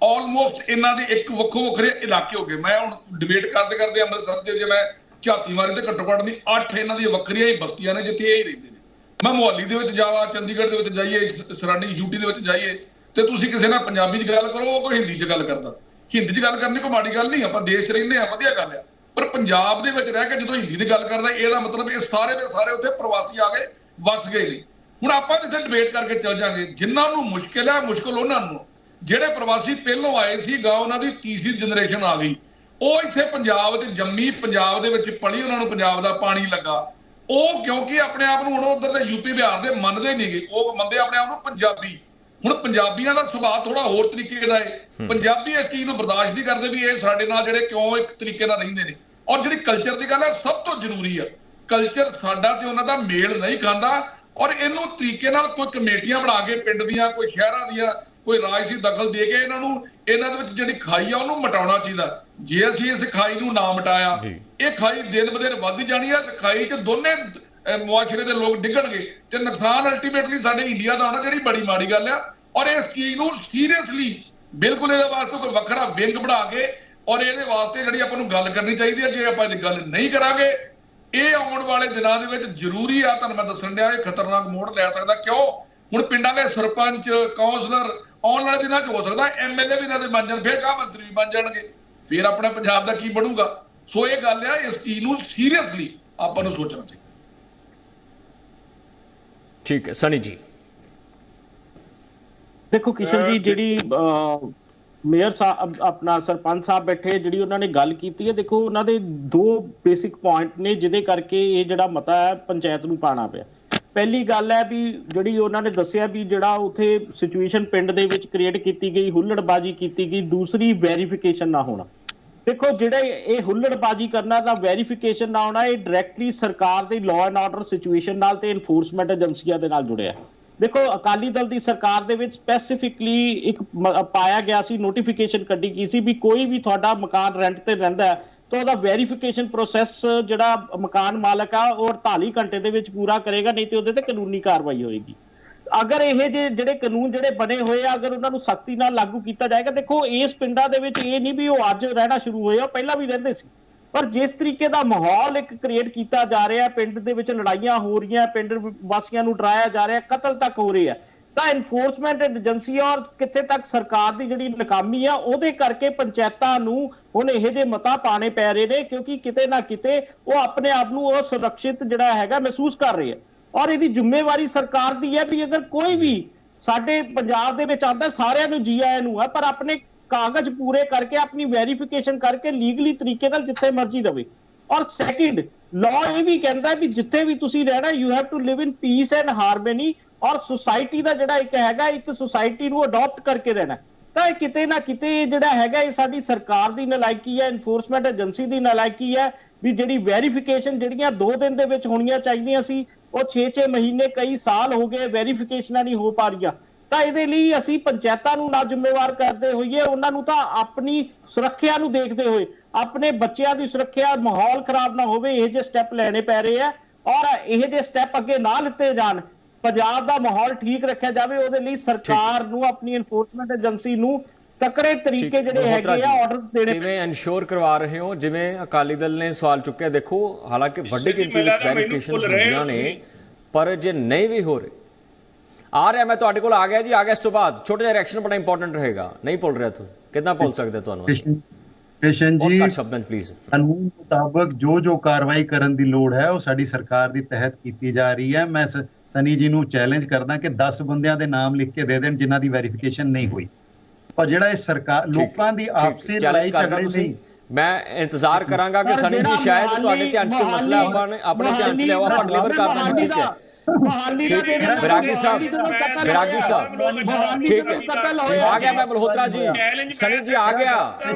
ਆਲਮੋਸਟ ਇਹਨਾਂ ਦੇ ਇੱਕ ਵੱਖੋ ਵੱਖਰੇ ਇਲਾਕੇ ਹੋ ਗਏ। ਮੈਂ ਹੁਣ ਡਿਬੇਟ ਕਰਦੇ ਕਰਦੇ ਅੰਮ੍ਰਿਤਸਰ ਦੇ ਜੇ ਮੈਂ ਝਾਤੀ ਮਾਰੀ ਤੇ ਘੱਟੋ ਘੱਟ ਦੀ 8 ਇਹਨਾਂ ਦੀਆਂ ਵੱਖਰੀਆਂ ਹੀ ਬਸਤੀਆਂ ਨੇ ਜਿੱਥੇ ਇਹ ਹੀ ਰਹਿੰਦੇ ਨੇ। ਮੈਂ ਮੁਹੱਲੀ ਦੇ ਵਿੱਚ ਜਾਵਾਂ, ਚੰਡੀਗੜ੍ਹ ਦੇ ਵਿੱਚ ਜਾਈਏ ਸਰਾਣੀ ਯੂਟੀ ਦੇ ਵਿੱਚ ਜਾਈਏ, ਤੇ ਤੁਸੀਂ ਕਿਸੇ ਨਾਲ ਪੰਜਾਬੀ 'ਚ ਗੱਲ ਕਰੋ, ਉਹ ਕੋਈ ਹਿੰਦੀ 'ਚ ਗੱਲ ਕਰਦਾ। ਹਿੰਦੀ 'ਚ ਗੱਲ ਕਰਨੀ ਕੋਈ ਮਾੜੀ ਗੱਲ ਨਹੀਂ, ਆਪਾਂ ਦੇਸ਼ ਰਹਿੰਦੇ ਆ ਵਧੀਆ ਗੱਲ ਆ। ਪਰ ਪੰਜਾਬ ਦੇ ਵਿੱਚ ਰਹਿ ਕੇ ਜਦੋਂ ਹਿੰਦੀ ਦੀ ਗੱਲ ਕਰਦਾ, ਇਹਦਾ ਮਤਲਬ ਇਹ ਸਾਰੇ ਦੇ ਸਾਰੇ ਉੱਥੇ ਪ੍ਰਵਾਸੀ ਆ ਗਏ, ਵਸ ਗਏ ਨੇ ਹੁਣ ਆਪਾਂ ਵੀ ਇੱਥੇ ਡਿਬੇਟ ਕਰਕੇ ਚੱਲ ਜਾਾਂਗੇ। ਜਿਨ੍ਹਾਂ ਨੂੰ ਮੁਸ਼ਕਿਲ ਹੈ, ਮੁਸ਼ਕਿਲ ਉਹਨਾਂ ਨੂੰ। ਜਿਹੜੇ ਪ੍ਰਵਾਸੀ ਪਹਿਲੋਂ ਆਏ ਸੀ ਗਾ ਉਹਨਾਂ ਦੀ ਤੀਸਰੀ ਜਨਰੇਸ਼ਨ ਆ ਗਈ। ਉਹ ਇੱਥੇ ਪੰਜਾਬ ਤੇ ਜੰਮੀ, ਪੰਜਾਬ ਦੇ ਵਿੱਚ ਪਲੀ ਉਹਨਾਂ ਨੂੰ ਪੰਜਾਬ ਦਾ ਪਾਣੀ ਲੱਗਾ। ਉਹ ਕਿਉਂਕਿ ਆਪਣੇ ਆਪ ਨੂੰ ਹੁਣ ਉਧਰ ਦੇ ਯੂਪੀ ਬਿਹਾਰ ਦੇ ਮੰਨਦੇ ਨਹੀਂਗੇ ਉਹ ਮੰਨਦੇ ਆਪਣੇ ਆਪ ਨੂੰ ਪੰਜਾਬੀ। ਹੁਣ ਪੰਜਾਬੀਆਂ ਦਾ ਸੁਭਾਅ ਥੋੜਾ ਹੋਰ ਤਰੀਕੇ ਦਾ ਹੈ। ਪੰਜਾਬੀ ਇਸ ਚੀਜ਼ ਨੂੰ ਬਰਦਾਸ਼ਤ ਨਹੀਂ ਕਰਦੇ ਵੀ ਇਹ ਸਾਡੇ ਨਾਲ ਜਿਹੜੇ ਕਿਉਂ ਇੱਕ ਤਰੀਕੇ ਨਾਲ ਰਹਿੰਦੇ ਨੇ। ਔਰ ਜਿਹੜੀ ਕਲਚਰ ਦੀ ਗੱਲ ਹੈ ਸਭ ਤੋਂ ਜ਼ਰੂਰੀ ਆ। ਕਲਚਰ ਸਾਡਾ ਤੇ ਉਹਨਾਂ ਦਾ ਮੇਲ ਨਹੀਂ ਖਾਂਦਾ ਔਰ ਇਹਨੂੰ ਤਰੀਕੇ ਨਾਲ ਕੋਈ ਕਮੇਟੀਆਂ ਬਣਾ ਕੇ ਪਿੰਡ ਦੀਆਂ ਕੋਈ ਸ਼ਹਿਰਾਂ ਦੀਆਂ ਕੋਈ ਰਾਜਸੀ ਦਖਲ ਦੇ ਕੇ ਇਹਨਾਂ ਨੂੰ ਇਹਨਾਂ ਦੇ ਵਿੱਚ ਜਿਹੜੀ ਖਾਈ ਆ ਉਹਨੂੰ ਮਟਾਉਣਾ ਚਾਹੀਦਾ। ਜੇ ਅਸੀਂ ਇਸ ਖਾਈ ਨੂੰ ਨਾ ਮਟਾਇਆ ਇਹ ਖਾਈ ਦਿਨ ਬਦਿਨ ਵੱਧਦੀ ਜਾਣੀ ਹੈ ਤੇ ਖਾਈ 'ਚ ਦੋਨੇ ਮੁਆਸ਼ਰੇ ਦੇ ਲੋਕ ਡਿੱਗਣਗੇ ਤੇ ਨੁਕਸਾਨ ਅਲਟੀਮੇਟਲੀ ਸਾਡੇ ਇੰਡੀਆ ਦਾ ਹੋਣਾ ਜਿਹੜੀ ਬੜੀ ਮਾੜੀ ਗੱਲ ਆ ਔਰ ਇਸ ਚੀਜ਼ ਨੂੰ ਸੀਰੀਅਸਲੀ ਬਿਲਕੁਲ ਇਹਦੇ ਵਾਸਤੇ ਕੋਈ ਵੱਖਰਾ ਵਿੰਗ ਬਣਾ ਕੇ ਔਰ ਇਹਦੇ ਵਾਸਤੇ ਜਿਹੜੀ ਆਪਾਂ ਨੂੰ ਗੱਲ ਕਰਨੀ ਚਾਹੀਦੀ ਹੈ, ਜੇ ਆਪਾਂ ਇਹ ਗੱਲ ਨਹੀਂ ਕਰਾਂਗੇ, ਇਹ ਆਉਣ ਵਾਲੇ ਦਿਨਾਂ ਦੇ ਵਿੱਚ ਜ਼ਰੂਰੀ ਆ, ਤੁਹਾਨੂੰ ਮੈਂ ਦੱਸਣ ਡਿਆ ਇਹ ਖਤਰਨਾਕ ਮੋੜ ਲੈ ਸਕਦਾ। ਕਿਉਂ? ਹੁਣ ਪਿੰਡਾਂ ਦੇ ਸਰਪੰਚ ਕਾਉਂਸਲਰ ਆਉਣ ਵਾਲੇ ਦਿਨਾਂ 'ਚ ਹੋ ਸਕਦਾ ਐਮਐਲਏ ਵੀ ਇਹਨਾਂ ਦੇ ਬਣ ਜਾਣ, ਫਿਰ ਕਾ ਮੰਤਰੀ ਵੀ ਬਣ ਜਾਣਗੇ। ਫਿਰ ਆਪਣੇ ਪੰਜਾਬ ਦਾ ਕੀ ਬਣੂਗਾ? ਸੋ ਇਹ ਗੱਲ ਆ, ਇਸ ਚੀਜ਼ ਨੂੰ ਸੀਰੀਅਸਲੀ ਆਪਾਂ ਨੂੰ ਸੋਚਣਾ ਚਾਹੀਦਾ। ਠੀਕ ਹੈ, ਸਨੀ ਜੀ। ਦੇਖੋ ਕਿਸ਼ਨ ਜੀ ਜਿਹੜੀ ਮੇਅਰ ਸਾਹਿਬ ਆਪਣਾ ਸਰਪੰਚ ਸਾਹਿਬ ਬੈਠੇ ਜਿਹੜੀ ਉਹਨਾਂ ਨੇ ਗੱਲ ਕੀਤੀ ਹੈ ਦੇਖੋ ਉਹਨਾਂ ਦੇ ਦੋ ਬੇਸਿਕ ਪੁਆਇੰਟ ਨੇ ਜਿਹਦੇ ਕਰਕੇ ਇਹ ਜਿਹੜਾ ਮਤਾ ਹੈ ਪੰਚਾਇਤ ਨੂੰ ਪਾਣਾ ਪਿਆ ਪਹਿਲੀ ਗੱਲ ਹੈ ਵੀ ਜਿਹੜੀ ਉਹਨਾਂ ਨੇ ਦੱਸਿਆ ਵੀ ਜਿਹੜਾ ਉਥੇ ਸਿਚੁਏਸ਼ਨ ਪਿੰਡ ਦੇ ਵਿੱਚ ਕ੍ਰੀਏਟ ਕੀਤੀ ਗਈ ਹੁੱਲੜਬਾਜੀ ਕੀਤੀ ਗਈ ਦੂਸਰੀ ਵੈਰੀਫਿਕੇਸ਼ਨ ਨਾ ਹੋਣਾ ਦੇਖੋ ਜਿਹੜੇ ਇਹ ਹੁੱਲੜਬਾਜੀ ਕਰਨਾ ਤਾਂ ਵੈਰੀਫਿਕੇਸ਼ਨ ਨਾ ਹੋਣਾ ਇਹ ਡਾਇਰੈਕਟਲੀ ਸਰਕਾਰ ਦੀ ਲਾਅ ਐਂਡ ਆਰਡਰ ਸਿਚੁਏਸ਼ਨ ਨਾਲ ਤੇ ਇਨਫੋਰਸਮੈਂਟ ਏਜੰਸੀਆਂ ਦੇ ਨਾਲ ਜੁੜਿਆ ਹੈ। ਦੇਖੋ, ਅਕਾਲੀ ਦਲ ਦੀ ਸਰਕਾਰ ਦੇ ਵਿੱਚ ਸਪੈਸੀਫਿਕਲੀ ਇੱਕ ਪਾਇਆ ਗਿਆ ਸੀ ਨੋਟੀਫਿਕੇਸ਼ਨ ਕੱਢੀ ਗਈ ਸੀ ਵੀ ਕੋਈ ਵੀ ਤੁਹਾਡਾ ਮਕਾਨ ਰੈਂਟ ਤੇ ਰਹਿੰਦਾ ਹੈ, ਤਾਂ ਉਹਦਾ ਵੈਰੀਫਿਕੇਸ਼ਨ ਪ੍ਰੋਸੈਸ ਜਿਹੜਾ ਮਕਾਨ ਮਾਲਕ ਆ, ਉਹ 48 ਘੰਟੇ ਦੇ ਵਿੱਚ ਪੂਰਾ ਕਰੇਗਾ, ਨਹੀਂ ਤੇ ਉਹਦੇ ਤੇ ਕਾਨੂੰਨੀ ਕਾਰਵਾਈ ਹੋਏਗੀ। ਅਗਰ ਇਹ ਜੇ ਜਿਹੜੇ ਕਾਨੂੰਨ ਜਿਹੜੇ ਬਣੇ ਹੋਏ ਆ, ਅਗਰ ਉਹਨਾਂ ਨੂੰ ਸਖਤੀ ਨਾਲ ਲਾਗੂ ਕੀਤਾ ਜਾਏਗਾ, ਦੇਖੋ, ਇਸ ਪਿੰਡਾਂ ਦੇ ਵਿੱਚ ਇਹ ਨਹੀਂ ਵੀ ਉਹ ਅੱਜ ਰਹਿਣਾ ਸ਼ੁਰੂ ਹੋਏ ਆ, ਉਹ ਪਹਿਲਾਂ ਵੀ ਰਹਿੰਦੇ ਸੀ। ਪਰ ਜਿਸ ਤਰੀਕੇ ਦਾ ਮਾਹੌਲ ਇੱਕ ਕ੍ਰੀਏਟ ਕੀਤਾ ਜਾ ਰਿਹਾ, ਪਿੰਡ ਦੇ ਵਿੱਚ ਲੜਾਈਆਂ ਹੋ ਰਹੀਆਂ, ਪਿੰਡ ਵਾਸੀਆਂ ਨੂੰ ਡਰਾਇਆ ਜਾ ਰਿਹਾ, ਕਤਲ ਤੱਕ ਹੋ ਰਹੇ ਆ ਤਾਂ ਇਨਫੋਰਸਮੈਂਟ ਏਜੰਸੀ ਔਰ ਕਿੱਥੇ ਤੱਕ ਸਰਕਾਰ ਦੀ ਜਿਹੜੀ ਨਕਾਮੀ ਆ, ਉਹਦੇ ਕਰਕੇ ਪੰਚਾਇਤਾਂ ਨੂੰ ਹੁਣ ਇਹੋ ਜਿਹੇ ਮਤਾ ਪਾਣੇ ਪੈ ਰਹੇ ਨੇ, ਕਿਉਂਕਿ ਕਿਤੇ ਨਾ ਕਿਤੇ ਉਹ ਆਪਣੇ ਆਪ ਨੂੰ ਉਹ ਸੁਰੱਖਿਅਤ ਜਿਹੜਾ ਹੈਗਾ ਮਹਿਸੂਸ ਕਰ ਰਹੇ ਹੈ ਔਰ ਇਹਦੀ ਜ਼ਿੰਮੇਵਾਰੀ ਸਰਕਾਰ ਦੀ ਹੈ ਵੀ ਅਗਰ ਕੋਈ ਵੀ ਸਾਡੇ ਪੰਜਾਬ ਦੇ ਵਿੱਚ ਆਉਂਦਾ, ਸਾਰਿਆਂ ਨੂੰ ਜੀ ਆਇਆਂ ਨੂੰ ਹੈ ਪਰ ਆਪਣੇ ਕਾਗਜ਼ ਪੂਰੇ ਕਰਕੇ ਆਪਣੀ ਵੈਰੀਫਿਕੇਸ਼ਨ ਕਰਕੇ ਲੀਗਲੀ ਤਰੀਕੇ ਨਾਲ ਜਿੱਥੇ ਮਰਜ਼ੀ ਰਵੇ। ਔਰ ਸੈਕਿੰਡ ਲਾਅ ਇਹ ਵੀ ਕਹਿੰਦਾ ਵੀ ਜਿੱਥੇ ਵੀ ਤੁਸੀਂ ਰਹਿਣਾ you have to live in peace and harmony ਔਰ ਸੁਸਾਇਟੀ ਦਾ ਜਿਹੜਾ ਇੱਕ ਹੈਗਾ, ਇੱਕ ਸੁਸਾਇਟੀ ਨੂੰ ਅਡਾਪਟ ਕਰਕੇ ਰਹਿਣਾ। ਤਾਂ ਇਹ ਕਿਤੇ ਨਾ ਕਿਤੇ ਇਹ ਜਿਹੜਾ ਹੈਗਾ, ਇਹ ਸਾਡੀ ਸਰਕਾਰ ਦੀ ਨਲਾਇਕੀ ਹੈ ਇਨਫੋਰਸਮੈਂਟ ਏਜੰਸੀ ਦੀ ਨਲਾਇਕੀ ਹੈ, ਵੀ ਜਿਹੜੀ ਵੈਰੀਫਿਕੇਸ਼ਨ ਜਿਹੜੀਆਂ 2 ਦਿਨ ਦੇ ਵਿੱਚ ਹੋਣੀਆਂ ਚਾਹੀਦੀਆਂ ਸੀ, ਉਹ 6-6 ਮਹੀਨੇ, ਕਈ ਸਾਲ ਹੋ ਗਏ ਵੈਰੀਫਿਕੇਸ਼ਨਾਂ ਨਹੀਂ ਹੋ ਪਾ ਰਹੀਆਂ। ਤਾਂ ਇਹਦੇ ਲਈ ਅਸੀਂ ਪੰਚਾਇਤਾਂ ਨੂੰ ਨਾ ਜ਼ਿੰਮੇਵਾਰ ਕਰਦੇ ਹੋਈਏ ਉਹਨਾਂ ਨੂੰ ਤਾਂ ਆਪਣੀ ਸੁਰੱਖਿਆ ਨੂੰ ਦੇਖਦੇ ਹੋਏ ਆਪਣੇ ਬੱਚਿਆਂ ਦੀ ਸੁਰੱਖਿਆ ਮਾਹੌਲ ਖਰਾਬ ਨਾ ਹੋਵੇ ਇਹ ਜਿਹੇ ਸਟੈਪ ਲੈਣੇ ਪੈ ਰਹੇ ਆ ਔਰ ਇਹ ਜਿਹੇ ਸਟੈਪ ਅੱਗੇ ਨਾ ਲਿੱਤੇ ਜਾਣ ਪੰਜਾਬ ਦਾ ਮਾਹੌਲ ਠੀਕ ਰੱਖਿਆ ਜਾਵੇ ਉਹਦੇ ਲਈ ਸਰਕਾਰ ਨੂੰ ਆਪਣੀ ਐਨਫੋਰਸਮੈਂਟ ਏਜੰਸੀ ਨੂੰ ਤਕੜੇ ਤਰੀਕੇ ਜਿਹੜੇ ਹੈਗੇ ਆ ਜੀ, ਆਰਡਰਸ ਦੇਣੇ ਕਿਵੇਂ ਇਨਸ਼ੋਰ ਕਰਵਾ ਰਹੇ ਹੋ? ਜਿਵੇਂ ਅਕਾਲੀ ਦਲ ਨੇ ਸਵਾਲ ਚੁੱਕਿਆ ਦੇਖੋ ਹਾਲਾਂਕਿ ਵੱਡੀ ਜੀ, ਗਿਣਤੀ ਵਿੱਚ ਲੱਗਦਾ ਮੈਨੂੰ ਵੈਰੀਫਿਕੇਸ਼ਨ ਭੁੱਲ ਰਹੇ ਹੋ ਹੁੰਦੀਆਂ ਨੇ। ਪਰ ਜੇ ਨਹੀਂ ਵੀ ਹੋ ਰਹੇ ਆ ਰਿਹਾ ਮੈਂ ਤੁਹਾਡੇ ਕੋਲ ਆ ਗਿਆ ਜੀ ਆ ਗਿਆ ਇਸ ਤੋਂ ਬਾਅਦ। ਛੋਟਾ ਜਿਹਾ ਰਿਐਕਸ਼ਨ ਬੜਾ ਇੰਪੋਰਟੈਂਟ ਰਹੇਗਾ। ਨਹੀਂ ਭੁੱਲ ਰਿਹਾ ਤੂੰ। ਕਿੱਦਾਂ ਭੁੱਲ ਸਕਦੇ ਤੁਹਾਨੂੰ ਅਸੀਂ? ਬਹੁਤ ਜੀ ਘੱਟ ਸ਼ਬਦਾਂ ਪਲੀਜ਼ ਕਾਨੂੰਨ ਮੁਤਾਬਕ ਜੋ ਜੋ ਕਾਰਵਾਈ ਕਰਨ ਦੀ ਲੋੜ ਹੈ ਉਹ ਸਾਡੀ ਸਰਕਾਰ ਦੀ ਤਹਿਤ ਕੀਤੀ ਜਾ ਰਹੀ ਹੈ। ਮੈਂ ਸਨੀ ਜੀ ਨੂੰ ਚੈਲੰਜ ਕਰਦਾ ਕਿ 10 ਬੰਦਿਆਂ ਦੇ ਨਾਮ ਲਿਖ ਕੇ ਦੇ ਦੇਣ ਜਿਨ੍ਹਾਂ ਦੀ ਵੈਰੀਫਿਕੇਸ਼ਨ ਨਹੀਂ ਹੋਈ। ਪਰ ਜਿਹੜਾ ਇਹ ਸਰਕਾਰ ਲੋਕਾਂ ਦੀ ਆਪਸੀ ਲੜਾਈ ਝਗੜੇ ਨਹੀਂ ਮੈਂ ਇੰਤਜ਼ਾਰ ਕਰਾਂਗਾ ਕਿ ਸਨੀ ਜੀ ਸ਼ਾਇਦ ਤੁਹਾਡੇ ਧਿਆਨ ਚ ਮਸਲਾ ਆਪਾਂ ਨੇ ਆਪਣੇ ਧਿਆਨ ਚ ਲਿਆਓ ਆਪਾਂ ਡਿਲੀਵਰ ਕਰ ਦਾਂਗੇ ਠੀਕ ਹੈ। ਮੋਹਾਲੀ ਦਾ ਠੀਕ ਹੈ। ਵਿਰਾਗੀ ਸਾਹਿਬ, ਵਿਰਾਗੀ ਸਾਹਿਬ, ਠੀਕ ਹੈ। ਆ ਗਿਆ ਮੈਂ ਮਲਹੋਤਰਾ ਜੀ। ਸਨੀ ਜੀ ਆ ਗਿਆ।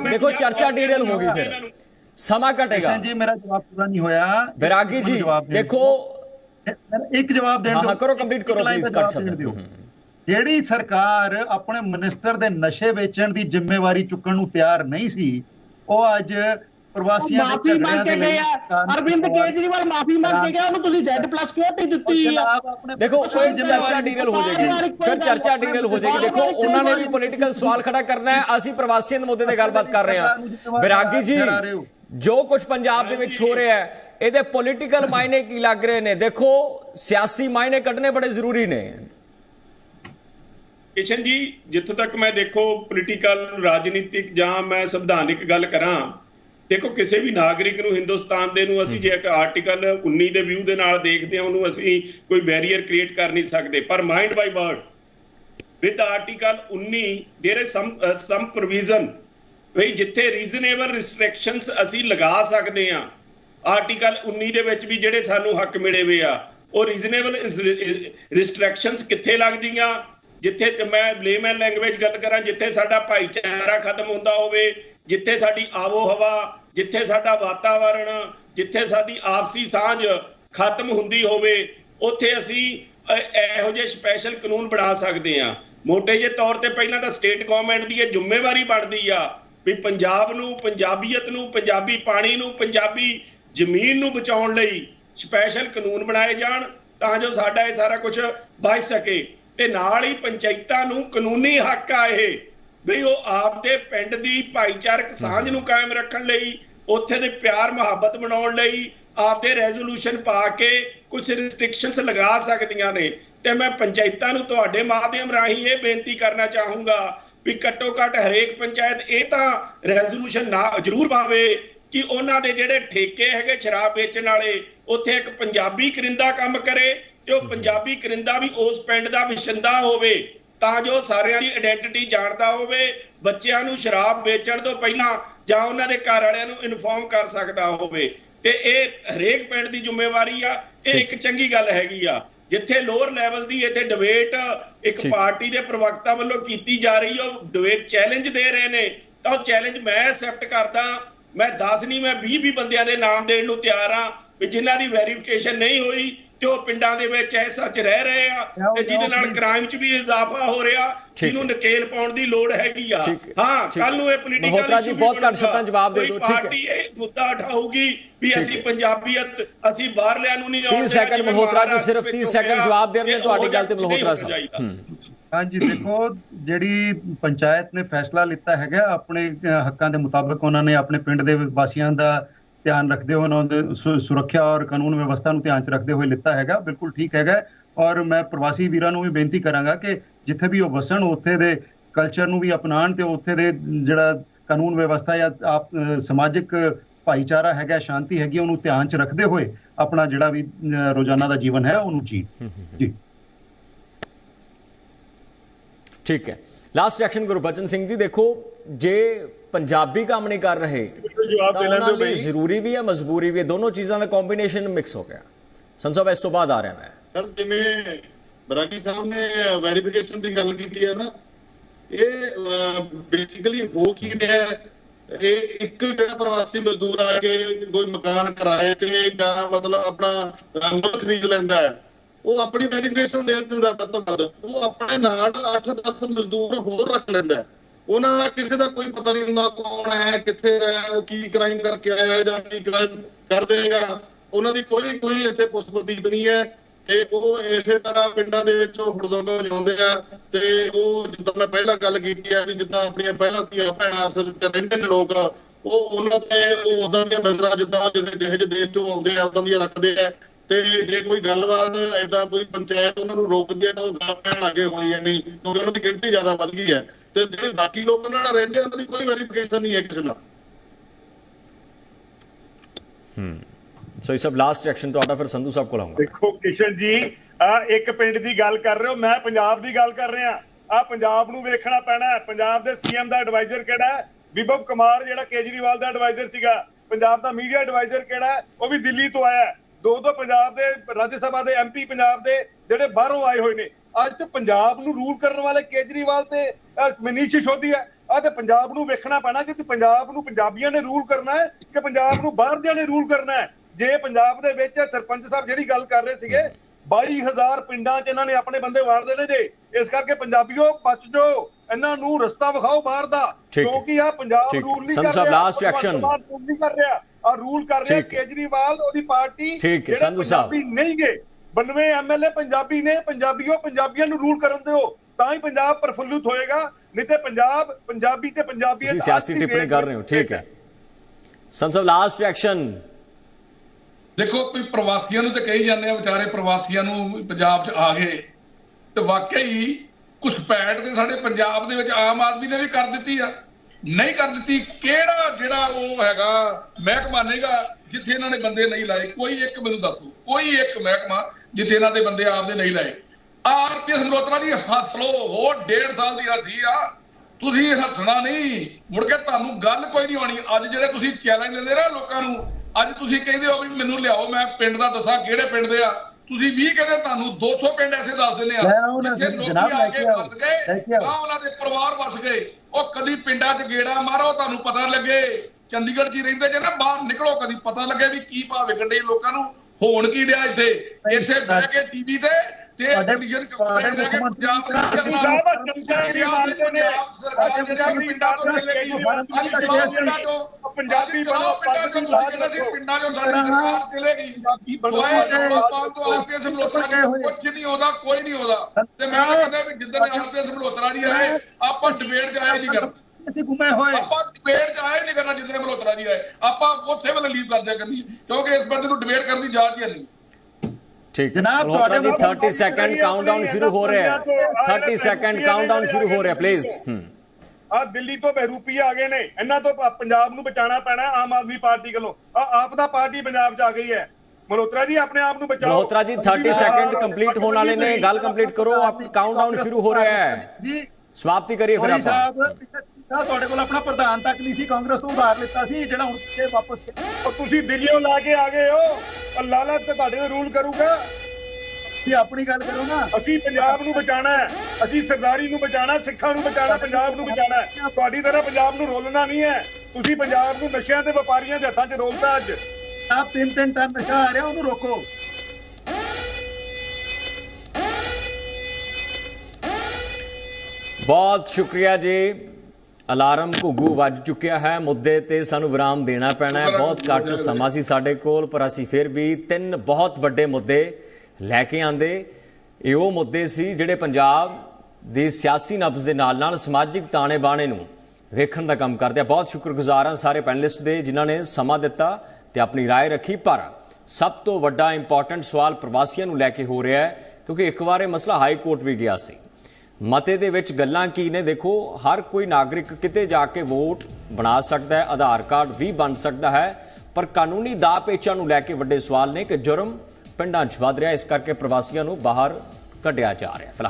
ਦੇਖੋ ਚਰਚਾ ਡੀਰੇਲ ਹੋ ਗਈ ਫਿਰ। ਸਮਾਂ ਘਟੇਗਾ ਜੀ ਮੇਰਾ ਜਵਾਬ ਪੂਰਾ ਨਹੀਂ ਹੋਇਆ। ਵਿਰਾਗੀ ਜੀ ਦੇਣ ਦੇਖੋ। ਇੱਕ ਜਵਾਬ ਦੇਣ ਦਿਓ ਹਾਂ, ਕਰੋ, complete ਕਰੋ, ਦਾ please, ਕੱਟ ਦੇਣ ਸਕਦੇ। ਜਿਹੜੀ ਸਰਕਾਰ ਆਪਣੇ ਮਿਨਿਸਟਰ ਦੇ ਨਸ਼ੇ ਵੇਚਣ ਦੀ ਜ਼ਿੰਮੇਵਾਰੀ ਚੁੱਕਣ ਨੂੰ ਤਿਆਰ ਨਹੀਂ ਸੀ ਉਹ ਅੱਜ ਪ੍ਰਵਾਸੀਆਂ ਦੇ ਮਾਫੀ ਮੰਗ ਕੇ ਦੇ ਲਈ ਗਏ ਆ। ਕਾਨੂੰਨ ਅਰਵਿੰਦ ਕੇਜਰੀਵਾਲ ਮਾਫੀ ਮੰਗ ਕੇ ਗਿਆ ਉਹਨੂੰ ਤੁਸੀਂ Z+ ਦਿੱਤੀ? ਆ ਜਨਾਬ ਆਪਣੇ ਦੇਖੋ ਦੀ ਚਰਚਾ ਡੀਰੇਲ ਹੋ ਜਾਏਗੀ। ਫਿਰ ਚਰਚਾ ਡੀਰੇਲ ਹੋ ਜਾਏਗੀ। ਦੇਖੋ ਉਹਨਾਂ ਨੇ ਵੀ ਪੋਲੀਟੀਕਲ ਸਵਾਲ ਖੜਾ ਕਰਨਾ ਹੈ। ਅਸੀਂ ਪ੍ਰਵਾਸੀਆਂ ਦੇ ਮੁੱਦੇ ਤੇ ਗੱਲਬਾਤ ਕਰ ਰਹੇ ਹਾਂ। ਵਿਰਾਗੀ ਜੀ ਜੋ ਕੁਝ ਪੰਜਾਬ ਦੇ ਵਿੱਚ ਹੋ ਰਿਹਾ ਹੈ ਇਹਦੇ ਪੋਲੀਟੀਕਲ ਮਾਇਨੇ ਕੀ ਲੱਗ ਰਹੇ ਨੇ? ਦੇਖੋ ਸਿਆਸੀ ਮਾਇਨੇ ਕੱਢਣੇ ਬੜੇ ਜ਼ਰੂਰੀ ਨੇ। ਕਿਸ਼ਨ ਜੀ ਜਿੱਥੋਂ ਤੱਕ ਮੈਂ ਦੇਖੋ ਪੋਲੀਟੀਕਲ ਰਾਜਨੀਤਿਕ ਜਾਂ ਮੈਂ ਸੰਵਿਧਾਨਿਕ ਗੱਲ ਕਰਾਂ ਦੇਖੋ ਕਿਸੇ ਵੀ ਨਾਗਰਿਕ ਨੂੰ ਹਿੰਦੁਸਤਾਨ ਦੇ ਨੂੰ ਅਸੀਂ ਜੇ ਇੱਕ ਆਰਟੀਕਲ 19 ਦੇ ਵਿਊ ਦੇ ਨਾਲ ਦੇਖਦੇ ਹਾਂ ਉਹਨੂੰ ਅਸੀਂ ਕੋਈ ਬੈਰੀਅਰ ਕ੍ਰੀਏਟ ਕਰ ਨਹੀਂ ਸਕਦੇ ਪਰ mind by word with article 19 there is some some provision ਵੀ ਜਿੱਥੇ ਰੀਜ਼ਨੇਬਲ ਰਿਸਟ੍ਰਿਕਸ਼ਨਸ ਅਸੀਂ ਲਗਾ ਸਕਦੇ ਹਾਂ ਆਰਟੀਕਲ 19 ਦੇ ਵਿੱਚ ਵੀ ਜਿਹੜੇ ਸਾਨੂੰ ਹੱਕ ਮਿਲੇ ਹੋਏ ਆ ਉਹ ਰੀਜ਼ਨੇਬਲ ਰਿਸਟ੍ਰਿਕਸ਼ਨਸ ਕਿੱਥੇ ਲੱਗਦੀਆਂ ਜਿੱਥੇ ਤੇ ਮੈਂ ਲੇਮਨ ਲੈਂਗੁਏਜ ਗੱਲ ਕਰਾਂ ਜਿੱਥੇ ਸਾਡਾ ਭਾਈਚਾਰਾ ਖਤਮ ਹੁੰਦਾ ਹੋਵੇ ਜਿੱਥੇ ਸਾਡੀ ਆਵੋ ਹਵਾ, ਜਿੱਥੇ ਸਾਡਾ ਵਾਤਾਵਰਣ, ਜਿੱਥੇ ਸਾਡੀ ਆਪਸੀ ਸਾਂਝ ਖਤਮ ਹੁੰਦੀ ਹੋਵੇ, ਉੱਥੇ ਅਸੀਂ ਇਹੋ ਜਿਹੇ ਸਪੈਸ਼ਲ ਕਾਨੂੰਨ ਬਣਾ ਸਕਦੇ ਆ ਮੋٹے ਜਿਹੇ ਤੌਰ ਤੇ ਪਹਿਲਾਂ ਤਾਂ ਸਟੇਟ ਗਵਰਨਮੈਂਟ ਦੀ ਇਹ ਜ਼ਿੰਮੇਵਾਰੀ ਬਣਦੀ ਆ ਵੀ ਪੰਜਾਬ ਨੂੰ, ਪੰਜਾਬੀਅਤ ਨੂੰ, ਪੰਜਾਬੀ ਪਾਣੀ ਨੂੰ, ਪੰਜਾਬੀ ਜ਼ਮੀਨ ਨੂੰ ਬਚਾਉਣ ਲਈ ਸਪੈਸ਼ਲ ਕਾਨੂੰਨ ਬਣਾਏ ਜਾਣ, ਤਾਂ ਜੋ ਸਾਡਾ ਇਹ ਸਾਰਾ ਕੁਝ ਬਚ ਸਕੇ। ਤੇ ਨਾਲ ਹੀ ਪੰਚਾਇਤਾਂ ਨੂੰ ਕਾਨੂੰਨੀ ਹੱਕ ਆ ਇਹ। ਵੀ ਉਹ ਆਪਦੇ ਪਿੰਡ ਦੀ ਭਾਈਚਾਰਕ ਸਾਂਝ ਨੂੰ ਕਾਇਮ ਰੱਖਣ ਲਈ ਉੱਥੇ ਦੇ ਪਿਆਰ ਮੁਹੱਬਤ ਬਣਾਉਣ ਲਈ ਆਪਦੇ ਰੈਜ਼ੋਲੂਸ਼ਨ ਪਾ ਕੇ ਕੁਝ ਰਿਸਟ੍ਰਿਕਸ਼ਨਸ ਲਗਾ ਸਕਦੀਆਂ ਨੇ। ਤੇ ਮੈਂ ਪੰਚਾਇਤਾਂ ਨੂੰ ਤੁਹਾਡੇ ਮਾਧਿਅਮ ਰਾਹੀਂ ਇਹ ਬੇਨਤੀ ਕਰਨਾ ਚਾਹੂੰਗਾ ਵੀ ਘੱਟੋ ਘੱਟ ਹਰੇਕ ਪੰਚਾਇਤ ਇਹ ਤਾਂ ਰੈਜ਼ੋਲੂਸ਼ਨ ਨਾ ਜ਼ਰੂਰ ਪਾਵੇ ਕਿ ਉਹਨਾਂ ਦੇ ਜਿਹੜੇ ਠੇਕੇ ਹੈਗੇ ਸ਼ਰਾਬ ਵੇਚਣ ਵਾਲੇ ਉੱਥੇ ਇੱਕ ਪੰਜਾਬੀ ਕਰਿੰਦਾ ਕੰਮ ਕਰੇ ਤੇ ਉਹ ਪੰਜਾਬੀ ਕਰਿੰਦਾ ਵੀ ਉਸ ਪਿੰਡ ਦਾ ਵਸਿੰਦਾ ਹੋਵੇ। ਤਾਂ ਜੋ ਸਾਰਿਆਂ ਦੀ ਆਇਡੈਂਟੀਟੀ ਜਾਣਦਾ ਹੋਵੇ ਬੱਚਿਆਂ ਨੂੰ ਸ਼ਰਾਬ ਵੇਚਣ ਤੋਂ ਪਹਿਲਾਂ ਜਾਂ ਉਹਨਾਂ ਦੇ ਘਰ ਵਾਲਿਆਂ ਨੂੰ ਇਨਫੋਰਮ ਕਰ ਸਕਦਾ ਹੋਵੇ। ਤੇ ਇਹ ਹਰੇਕ ਪਿੰਡ ਦੀ ਜ਼ਿੰਮੇਵਾਰੀ ਆ ਇਹ ਇੱਕ ਚੰਗੀ ਗੱਲ ਹੈਗੀ ਆ। ਜਿੱਥੇ ਲੋਅਰ ਲੈਵਲ ਦੀ ਇੱਥੇ ਡਿਬੇਟ ਇੱਕ। ਪਾਰਟੀ ਦੇ ਪ੍ਰਵਕਤਾ ਵੱਲੋਂ ਕੀਤੀ ਜਾ ਰਹੀ ਉਹ ਡਿਬੇਟ ਚੈਲੰਜ ਦੇ ਰਹੇ ਨੇ ਤਾਂ ਉਹ ਚੈਲੰਜ ਮੈਂ ਐਕਸੈਪਟ ਕਰਦਾ। ਮੈਂ 10 ਨਹੀਂ ਮੈਂ 20 ਵੀ ਬੰਦਿਆਂ ਦੇ ਨਾਮ ਦੇਣ ਨੂੰ ਤਿਆਰ ਆ ਵੀ ਜਿਨ੍ਹਾਂ ਦੀ ਵੈਰੀਫਿਕੇਸ਼ਨ ਨਹੀਂ ਹੋਈ ਤੇ ਉਹ ਪਿੰਡਾਂ ਦੇ ਵਿੱਚ ਐ ਸੱਚ ਰਹਿ ਰਹੇ ਆ ਤੇ ਜਿਹਦੇ ਨਾਲ ਕ੍ਰਾਈਮ 'ਚ ਵੀ ਇਜ਼ਾਫਾ ਹੋ ਰਿਹਾ ਜਿਹਨੂੰ ਨਕੇਲ ਪਾਉਣ ਦੀ ਲੋੜ ਹੈਗੀ ਆ। ਹੈ, ਕੱਲ ਨੂੰ ਇਹ। ਪੋਲੀਟੀਕਲ ਜੀ, ਬਹੁਤ ਘੱਟ ਸ਼ਬਦਾਂ 'ਚ ਜਵਾਬ ਦੇ ਦਿਓ, ਠੀਕ ਹੈ। ਪਾਰਟੀ ਇਹ ਮੁੱਦਾ ਉਠਾਊਗੀ ਵੀ ਅਸੀਂ। ਪੰਜਾਬੀਅਤ ਅਸੀਂ ਬਾਹਰਲਿਆਂ ਨੂੰ ਨਹੀਂ 30 ਸੈਕਿੰਡ ਮਲਹੋਤਰਾ ਜੀ ਸਿਰਫ 30 ਸੈਕਿੰਡ ਜਵਾਬ ਦੇਣ ਨੇ ਤੁਹਾਡੀ ਗੱਲ ਤੇ ਮਲਹੋਤਰਾ ਸਾਹਿਬ। ਹੂੰ। ਹਾਂਜੀ ਦੇਖੋ ਜਿਹੜੀ ਪੰਚਾਇਤ ਨੇ ਫੈਸਲਾ ਲਿੱਤਾ ਹੈਗਾ ਆਪਣੇ ਹੱਕਾਂ ਦੇ ਮੁਤਾਬਕ ਉਹਨਾਂ ਨੇ ਆਪਣੇ ਪਿੰਡ ਦੇ ਵਾਸੀਆਂ ਦਾ ਧਿਆਨ ਰੱਖਦੇ ਹੋਏ ਉਹਨਾਂ ਦੇ ਸੁਰੱਖਿਆ ਔਰ ਕਾਨੂੰਨ ਵਿਵਸਥਾ ਨੂੰ ਧਿਆਨ 'ਚ ਰੱਖਦੇ ਹੋਏ ਲਿੱਤਾ ਹੈਗਾ ਬਿਲਕੁਲ ਠੀਕ ਹੈਗਾ ਔਰ ਮੈਂ ਪ੍ਰਵਾਸੀ ਵੀਰਾਂ ਨੂੰ ਵੀ ਬੇਨਤੀ ਕਰਾਂਗਾ ਕਿ ਜਿੱਥੇ ਵੀ ਉਹ ਵਸਣ ਉੱਥੇ ਦੇ ਕਲਚਰ ਨੂੰ ਵੀ ਅਪਣਾਉਣ ਤੇ ਉੱਥੇ ਦੇ ਜਿਹੜਾ ਕਾਨੂੰਨ ਵਿਵਸਥਾ ਜਾਂ ਆਪ ਸਮਾਜਿਕ ਭਾਈਚਾਰਾ ਹੈਗਾ ਸ਼ਾਂਤੀ ਹੈਗੀ ਉਹਨੂੰ ਧਿਆਨ 'ਚ ਰੱਖਦੇ ਹੋਏ ਆਪਣਾ ਜਿਹੜਾ ਵੀ ਰੋਜ਼ਾਨਾ ਦਾ ਜੀਵਨ ਹੈ ਉਹਨੂੰ ਜੀ ਜੀ। ਠੀਕ ਹੈ। ਲਾਸਟ ਰਿਐਕਸ਼ਨ ਗੁਰਬਚਨ ਸਿੰਘ ਜੀ ਦੇਖੋ ਜੇ ਪੰਜਾਬੀ ਕੰਮ ਨਹੀਂ ਕਰ ਰਹੇ ਜਵਾਬ ਤਾਂ ਦੇ ਉਹਨਾਂ ਲੈਂਦੇ ਬਈ ਜ਼ਰੂਰੀ ਵੀ ਹੈ ਮਜਬੂਰੀ ਵੀ ਹੈ। ਦੋਨੋਂ ਚੀਜ਼ਾਂ ਦਾ ਕੰਬੀਨੇਸ਼ਨ ਮਿਕਸ ਹੋ ਗਿਆ। ਸੰਸਬ ਇਸ ਤੋਂ ਬਾਅਦ ਆ ਰਿਹਾ ਮੈਂ। ਸਰ ਜਿਵੇਂ ਬਰਾਕੀ ਸਾਹਿਬ ਨੇ ਵੈਰੀਫਿਕੇਸ਼ਨ ਦੀ ਗੱਲ ਕੀਤੀ ਹੈ ਨਾ ਇਹ ਬੇਸਿਕਲੀ ਹੋ ਕੀ ਰਿਹਾ ਹੈ? ਇਹ ਇੱਕ ਜਿਹੜਾ ਪ੍ਰਵਾਸੀ ਮਜ਼ਦੂਰ ਆ ਕੇ ਕੋਈ ਮਕਾਨ ਕਿਰਾਏ ਤੇ ਜਾਂ ਮਤਲਬ ਆਪਣਾ ਮੁੱਲ ਖਰੀਦ ਲੈਂਦਾ ਹੈ ਉਹ ਆਪਣੀ ਵੈਰੀਫਿਕੇਸ਼ਨ ਦੇ ਦਿੰਦਾ ਵੱਧ ਤੋਂ ਵੱਧ, ਉਹ ਆਪਣੇ ਨਾਲ 8-10 ਮਜ਼ਦੂਰ ਹੋਰ ਰੱਖ ਲੈਂਦਾ ਉਹਨਾਂ ਦਾ ਕਿਸੇ ਦਾ ਕੋਈ ਪਤਾ ਨਹੀਂ ਹੁੰਦਾ ਕੌਣ ਹੈ, ਕਿੱਥੇ ਹੈ, ਉਹ ਕੀ ਕ੍ਰਾਈਮ ਕਰਕੇ ਆਇਆ ਜਾਂ ਕੀ ਕ੍ਰਾਈਮ ਕਰ ਦੇਗਾ ਉਹਨਾਂ ਦੀ ਕੋਈ ਕੋਈ ਇੱਥੇ ਪੁੱਛ ਨਹੀਂ ਹੈ ਤੇ ਉਹ ਇਸੇ ਤਰ੍ਹਾਂ ਪਿੰਡਾਂ ਦੇ ਵਿੱਚ ਉਹ ਹੁੜਦੰਗ ਵਜਾਉਂਦੇ ਆ ਤੇ ਉਹ ਜਿੱਦਾਂ ਮੈਂ ਪਹਿਲਾਂ ਗੱਲ ਕੀਤੀ ਆ ਵੀ ਜਿੱਦਾਂ ਆਪਣੀਆਂ ਪਹਿਲਾਂ ਧੀਆਂ ਭੈਣਾਂ ਆਪਸ ਵਿੱਚ ਰਹਿੰਦੇ ਨੇ ਲੋਕ, ਉਹ ਉਹਨਾਂ ਤੇ ਉਹ ਉਦਾਂ ਦੀਆਂ ਨਜ਼ਰਾਂ ਜਿੱਦਾਂ ਜਿਹੜੇ ਜਿਹੇ ਜਿਹੇ ਦੇਸ਼ ਤੋਂ ਆਉਂਦੇ ਆ ਉਦਾਂ ਦੀਆਂ ਰੱਖਦੇ ਆ। ਤੇ ਜੇ ਕੋਈ ਗੱਲਬਾਤ ਏਦਾਂ ਕੋਈ ਪੰਚਾਇਤ ਉਹਨਾਂ ਨੂੰ ਰੋਕਦੀ ਹੈ ਤਾਂ ਉਹ ਗੱਲ ਪੈਣ ਲੱਗੇ ਹੋਈ ਹੈ ਨਹੀਂ ਕਿਉਂਕਿ ਉਹਨਾਂ ਦੀ ਗਿਣਤੀ ਜ਼ਿਆਦਾ ਵੱਧ ਗਈ ਹੈ। ਤੇ ਜਿਹੜੇ ਬਾਕੀ ਲੋਕ ਉਹਨਾਂ ਨਾਲ ਰਹਿੰਦੇ ਉਹਨਾਂ ਦੀ ਕੋਈ ਵੈਰੀਫਿਕੇਸ਼ਨ ਨਹੀਂ ਹੈ ਕਿਸੇ ਨਾਲ। ਸੋ ਇਹ ਸਭ ਲਾਸਟ ਰਿਐਕਸ਼ਨ ਤੁਹਾਡਾ ਫਿਰ ਸੰਧੂ ਸਾਹਿਬ ਕੋਲ ਆਉਂਗਾ। ਦੇਖੋ ਕਿਸ਼ਨ ਜੀ ਆ ਇੱਕ ਪਿੰਡ ਦੀ ਗੱਲ ਕਰ ਰਹੇ ਹੋ ਮੈਂ ਪੰਜਾਬ ਦੀ ਗੱਲ ਕਰ ਰਿਹਾ। ਆ ਪੰਜਾਬ ਨੂੰ ਵੇਖਣਾ ਪੈਣਾ ਹੈ। ਪੰਜਾਬ ਦੇ ਸੀਐਮ ਦਾ ਐਡਵਾਈਜ਼ਰ ਕਿਹੜਾ ਹੈ? ਵਿਭਵ ਕੁਮਾਰ ਜਿਹੜਾ ਕੇਜਰੀਵਾਲ ਦਾ ਐਡਵਾਈਜ਼ਰ ਸੀਗਾ। ਪੰਜਾਬ ਦਾ ਮੀਡੀਆ ਐਡਵਾਈਜ਼ਰ ਕਿਹੜਾ ਹੈ? ਉਹ ਵੀ ਦਿੱਲੀ ਤੋਂ ਆਇਆ ਹੈ। ਦੋ ਦੋ ਪੰਜਾਬ ਦੇ ਰਾਜ ਸਭਾ ਦੇ ਐਮਪੀ ਪੰਜਾਬ ਦੇ ਜਿਹੜੇ ਬਾਹਰੋਂ ਆਏ ਹੋਏ ਨੇ। ਅੱਜ ਤੇ ਪੰਜਾਬ ਨੂੰ ਰੂਲ ਕਰਨ ਵਾਲੇ ਕੇਜਰੀਵਾਲ ਤੇ ਮਨੀਸ਼ ਸਿਸੋਦੀਆ ਆ ਤੇ ਪੰਜਾਬ ਨੂੰ ਵੇਖਣਾ ਪੈਣਾ ਕਿ ਪੰਜਾਬ ਨੂੰ ਪੰਜਾਬੀਆਂ ਨੇ ਰੂਲ ਕਰਨਾ ਹੈ ਕਿ ਪੰਜਾਬ ਨੂੰ ਬਾਹਰ ਦਿਆਂ ਨੇ ਰੂਲ ਕਰਨਾ ਹੈ। ਜੇ ਪੰਜਾਬ ਦੇ ਵਿੱਚ ਸਰਪੰਚ ਸਾਹਿਬ ਜਿਹੜੀ ਗੱਲ ਕਰ ਰਹੇ ਸੀਗੇ 22000 ਪਿੰਡਾਂ 'ਚ ਇਹਨਾਂ ਨੇ ਆਪਣੇ ਬੰਦੇ ਵਾਰ ਦੇਣੇ ਜੇ। ਇਸ ਕਰਕੇ ਪੰਜਾਬੀਓ ਬਚ ਜਾਓ। ਇਹਨਾਂ ਨੂੰ ਰਸਤਾ ਵਿਖਾਓ ਬਾਹਰ ਦਾ। ਹੈ। ਕਿਉਂਕਿ ਆ ਪੰਜਾਬ ਹੈ। ਰੂਲ ਨਹੀਂ ਕਰ ਰਿਹਾ ਨਹੀਂ ਕਰ ਰਿਹਾ। ਆ ਰੂਲ ਕਰ ਰਿਹਾ। ਕੇਜਰੀਵਾਲ ਉਹਦੀ ਪਾਰਟੀ ਠੀਕ ਹੈ, ਸੰਧੂ ਸਾਹਿਬ। ਨਹੀਂ ਗਏ 92 ਐਮਐਲਏ ਪੰਜਾਬੀ ਨੇ ਪੰਜਾਬੀਓ ਪੰਜਾਬੀਆਂ ਨੂੰ ਰੂਲ ਕਰਨ ਦਿਓ ਤਾਂ ਹੀ ਪੰਜਾਬ ਪ੍ਰਫੁੱਲਿਤ ਹੋਏਗਾ ਨਹੀਂ ਤੇ ਪੰਜਾਬ ਪੰਜਾਬੀ ਤੇ ਪੰਜਾਬੀਅਤ ਤੁਸੀਂ ਸਿਆਸੀ ਟਿੱਪਣੀ ਕਰ ਰਹੇ ਹੋ ਠੀਕ ਹੈ ਸੰਸਬ ਲਾਸਟ ਰਿਐਕਸ਼ਨ ਦੇਖੋ ਵੀ ਪ੍ਰਵਾਸੀਆਂ ਨੂੰ ਤੇ ਕਹੀ ਜਾਂਦੇ ਆ ਵਿਚਾਰੇ ਪ੍ਰਵਾਸੀਆਂ ਨੂੰ ਪੰਜਾਬ 'ਚ ਆ ਗਏ ਤੇ ਵਾਕਈ ਕੁਝ ਪੈੜ ਤੇ ਸਾਡੇ ਪੰਜਾਬ ਦੇ ਵਿੱਚ ਆਮ ਆਦਮੀ ਨੇ ਵੀ ਕਰ ਦਿੱਤੀ ਆ ਨਹੀਂ ਕਰ ਦਿੱਤੀ। ਕਿਹੜਾ ਜਿਹੜਾ ਉਹ ਹੈਗਾ ਮਹਿਕਮਾ ਨਹੀਂਗਾ ਜਿੱਥੇ ਇਹਨਾਂ ਨੇ ਬੰਦੇ ਨਹੀਂ ਲਾਏ? ਕੋਈ ਇੱਕ ਮੈਨੂੰ ਦੱਸ। ਕੋਈ ਇੱਕ ਮਹਿਕਮਾ ਜਿੱਥੇ ਇਹਨਾਂ ਦੇ ਬੰਦੇ ਆਪਦੇ ਨਹੀਂ ਲਾਏ? ਆਰਪੀਐਸ ਮਲੋਤਰਾ ਦੀ ਹੱਸ ਲੋ ਹੋਰ ਡੇਢ ਸਾਲ ਦੀ ਹੱਸੀ ਆ। ਤੁਸੀਂ ਹੱਸਣਾ ਨਹੀਂ। ਮੁੜ ਕੇ ਤੁਹਾਨੂੰ ਗੱਲ ਕੋਈ ਨਹੀਂ ਆਉਣੀ ਅੱਜ ਜਿਹੜੇ ਤੁਸੀਂ ਚੈਲੰਜ ਲੈਂਦੇ ਨਾ ਲੋਕਾਂ ਨੂੰ ਅੱਜ ਤੁਸੀਂ ਕਹਿੰਦੇ ਹੋ ਵੀ ਮੈਨੂੰ ਲਿਆਓ ਮੈਂ ਪਿੰਡ ਦਾ ਦੱਸਾਂ ਕਿਹੜੇ ਪਿੰਡ ਦੇ ਆ। ਤੁਸੀਂ 20 ਕਹਿੰਦੇ ਤੁਹਾਨੂੰ 200 ਪਿੰਡ ਐਸੇ ਦੱਸ ਦਿੰਦੇ ਆ। ਜਿੱਥੇ ਲੋਕੀ ਜਨਾਬ, ਲੈ ਆ ਕੇ ਵਸ ਗਏ। ਆ ਉਹਨਾਂ ਦੇ ਪਰਿਵਾਰ ਵਸ ਗਏ। ਉਹ ਕਦੀ ਪਿੰਡਾਂ 'ਚ ਗੇੜਾ ਮਾਰੋ ਤੁਹਾਨੂੰ ਪਤਾ ਲੱਗੇ। ਚੰਡੀਗੜ੍ਹ 'ਚ ਹੀ ਰਹਿੰਦੇ ਜੇ ਨਾ ਬਾਹਰ ਨਿਕਲੋ ਕਦੀ ਪਤਾ ਲੱਗੇ ਵੀ ਕੀ ਭਾਵੇਂ ਗੱਡੇ ਲੋਕਾਂ ਨੂੰ। ਹੋਣ ਕੀ ਡਿਆ ਇੱਥੇ? ਇੱਥੇ ਬਹਿ ਕੇ ਟੀਵੀ ਤੇ ਤੇ ਟੈਲੀਵਿਜ਼ਨ ਕੰਪਨੀ ਲੈ ਕੇ ਪੰਜਾਬ ਚਮਚਾ ਵੀ ਮਾਰਦੇ ਨੇ। ਸਰਕਾਰ ਜਿਹੜੀ ਪਿੰਡਾਂ ਤੋਂ ਚੱਲੇਗੀ ਅੱਜ ਤੋਂ ਪੰਜਾਬੀ ਪਿੰਡਾਂ ਤੋਂ ਲਾਜ ਅਸੀਂ ਪਿੰਡਾਂ ਤੋਂ ਸਾਡੀ ਸਰਕਾਰ ਚਲੇਗੀ ਪਾਕਿਸਤਾਨ ਤੋਂ ਆਰਪੀਐਸ ਮਲੋਤਰਾ ਕੁਝ ਨਹੀਂ ਹੋਦਾ ਕੋਈ ਨਹੀਂ ਹੋਦਾ ਤੇ ਮੈਂ ਕਹਿੰਦਾ ਵੀ ਜਿੱਦਣ ਆਰਪੀਐਸ ਮਲੋਤਰਾ ਨਹੀਂ ਆਏ ਆਪਾਂ ਡਿਬੇਟ 'ਚ ਆਏ ਨਹੀਂ ਕਰਨਾ। ਅਸੀਂ ਗੁੰਮੇ ਹੋਏ। ਆਪਾਂ ਡਿਬੇਟ 'ਚ ਆਏ ਨਹੀਂ ਕਰਨਾ ਜਿੱਦਣ ਮਲੋਤਰਾ ਜੀ ਆਏ। ਆਪਾਂ ਉੱਥੇ ਵੱਲ ਲੀਵ ਕਰ ਦਿਆ ਕਰਨੀ। ਕਿਉਂਕਿ ਇਸ ਬੰਦੇ ਨੂੰ ਡਿਬੇਟ ਕਰਨ ਦੀ ਜਾਚ ਹੀ ਨਹੀਂ। ਠੀਕ। ਜਨਾਬ, ਤੁਹਾਡੇ 30 ਸੈਕਿੰਡ ਕਾਊਂਟਡਾਊਨ ਸ਼ੁਰੂ ਹੋ ਰਿਹਾ ਹੈ। 30 ਸੈਕਿੰਡ ਕਾਊਂਟਡਾਊਨ ਸ਼ੁਰੂ ਹੋ ਰਿਹਾ ਪਲੀਜ਼ ਆ ਦਿੱਲੀ ਤੋਂ ਬਹਿਰੂਪੀ ਆ ਗਏ ਨੇ ਇਹਨਾਂ ਤੋਂ ਪੰਜਾਬ ਨੂੰ ਬਚਾਉਣਾ ਪੈਣਾ ਆਮ ਆਦਮੀ ਪਾਰਟੀ ਵੱਲੋਂ। ਆ ਆਪ ਦਾ ਪਾਰਟੀ ਪੰਜਾਬ 'ਚ ਆ ਗਈ ਹੈ। ਮਲਹੋਤਰਾ ਜੀ ਆਪਣੇ ਆਪ ਨੂੰ ਬਚਾਓ। ਮਲਹੋਤਰਾ ਜੀ 30 ਸੈਕਿੰਡ ਕੰਪਲੀਟ ਹੋਣ ਵਾਲੇ ਨੇ ਗੱਲ ਕੰਪਲੀਟ ਕਰੋ ਆਪ ਕਾਊਂਟਡਾਊਨ ਸ਼ੁਰੂ ਹੋ ਰਿਹਾ ਹੈ। ਜੀ। ਸਮਾਪਤੀ ਕਰੀਏ ਫਿਰ ਆਪਾਂ। ਸਾਹਿਬ ਤੁਹਾਡੇ ਕੋਲ ਆਪਣਾ ਪ੍ਰਧਾਨ ਤੱਕ ਨਹੀਂ ਸੀ ਕਾਂਗਰਸ ਤੋਂ ਉਧਾਰ ਲਿੱਤਾ ਸੀ ਜਿਹੜਾ ਹੁਣ ਪਿੱਛੇ ਵਾਪਸ ਉਹ ਤੁਸੀਂ ਦਿੱਲੀੋਂ ਲਾ ਕੇ ਆ ਗਏ ਹੋ। ਲਾਲਾ ਤੇ ਤੁਹਾਡੇ ਤੇ ਰੂਲ ਕਰੂਗਾ। ਤੁਸੀਂ ਆਪਣੀ ਗੱਲ ਕਰੋ ਨਾ। ਅਸੀਂ ਪੰਜਾਬ ਨੂੰ ਬਚਾਣਾ ਹੈ। ਅਸੀਂ ਸਰਦਾਰੀ ਨੂੰ ਬਚਾਣਾ ਸਿੱਖਾਂ ਨੂੰ ਬਚਾਣਾ ਪੰਜਾਬ ਨੂੰ ਬਚਾਣਾ ਹੈ। ਤੁਹਾਡੀ ਤਰ੍ਹਾਂ ਪੰਜਾਬ ਨੂੰ ਰੋਲਣਾ ਨਹੀਂ ਹੈ। ਤੁਸੀਂ ਪੰਜਾਬ ਨੂੰ ਨਸ਼ਿਆਂ ਦੇ ਵਪਾਰੀਆਂ ਦੇ ਹੱਥਾਂ 'ਚ ਰੋਲਤਾ ਅੱਜ। ਆਪ ਤਿੰਨ ਤਿੰਨ ਟਨ ਨਸ਼ਾ ਆ ਰਿਹਾ ਉਹਨੂੰ ਰੋਕੋ। ਬਹੁਤ ਸ਼ੁਕਰੀਆ ਜੀ। ਅਲਾਰਮ ਘੁੱਗੂ ਵੱਜ ਚੁੱਕਿਆ ਹੈ। ਮੁੱਦੇ ਤੇ ਸਾਨੂੰ ਵਿਰਾਮ ਦੇਣਾ ਪੈਣਾ ਹੈ। ਬਹੁਤ ਘੱਟ ਸਮਾਂ ਸੀ ਸਾਡੇ ਕੋਲ ਪਰ ਅਸੀਂ ਫਿਰ ਵੀ ਤਿੰਨ ਬਹੁਤ ਵੱਡੇ ਮੁੱਦੇ ਲੈ ਕੇ ਆਂਦੇ ਇਹ ਉਹ ਮੁੱਦੇ ਸੀ ਜਿਹੜੇ ਪੰਜਾਬ ਦੀ ਸਿਆਸੀ ਨਬਜ਼ ਦੇ ਨਾਲ ਨਾਲ ਸਮਾਜਿਕ ਤਾਣੇ ਬਾਣੇ ਨੂੰ ਵੇਖਣ ਦਾ ਕੰਮ ਕਰਦੇ ਆ ਬਹੁਤ ਸ਼ੁਕਰਗੁਜ਼ਾਰ ਹਾਂ ਸਾਰੇ ਪੈਨਲਿਸਟ ਦੇ ਜਿਨ੍ਹਾਂ ਨੇ ਸਮਾਂ ਦਿੱਤਾ ਤੇ ਆਪਣੀ رائے ਰੱਖੀ ਪਰ ਸਭ ਤੋਂ ਵੱਡਾ ਇੰਪੋਰਟੈਂਟ ਸਵਾਲ ਪ੍ਰਵਾਸੀਆਂ ਨੂੰ ਲੈ ਕੇ ਹੋ ਰਿਹਾ ਹੈ ਕਿਉਂਕਿ ਇੱਕ ਵਾਰ ਇਹ ਮਸਲਾ ਹਾਈ ਕੋਰਟ ਵੀ ਗਿਆ ਸੀ ਮਤੇ ਦੇ ਵਿੱਚ ਗੱਲਾਂ ਕੀ ਨੇ ਦੇਖੋ ਹਰ ਕੋਈ ਨਾਗਰਿਕ ਕਿਤੇ ਜਾ ਕੇ ਵੋਟ ਬਣਾ ਸਕਦਾ ਹੈ ਆਧਾਰ ਕਾਰਡ ਵੀ ਬਣ ਸਕਦਾ ਹੈ ਪਰ ਕਾਨੂੰਨੀ ਦਾਅ ਪੇਚਾਂ ਨੂੰ ਲੈ ਕੇ ਵੱਡੇ ਸਵਾਲ ਨੇ ਕਿ ਜੁਰਮ ਪਿੰਡਾਂ 'ਚ ਵੱਧ ਰਿਹਾ ਇਸ ਕਰਕੇ ਪ੍ਰਵਾਸੀਆਂ ਨੂੰ ਬਾਹਰ ਕੱਢਿਆ ਜਾ ਰਿਹਾ ਫਿਲਹਾਲ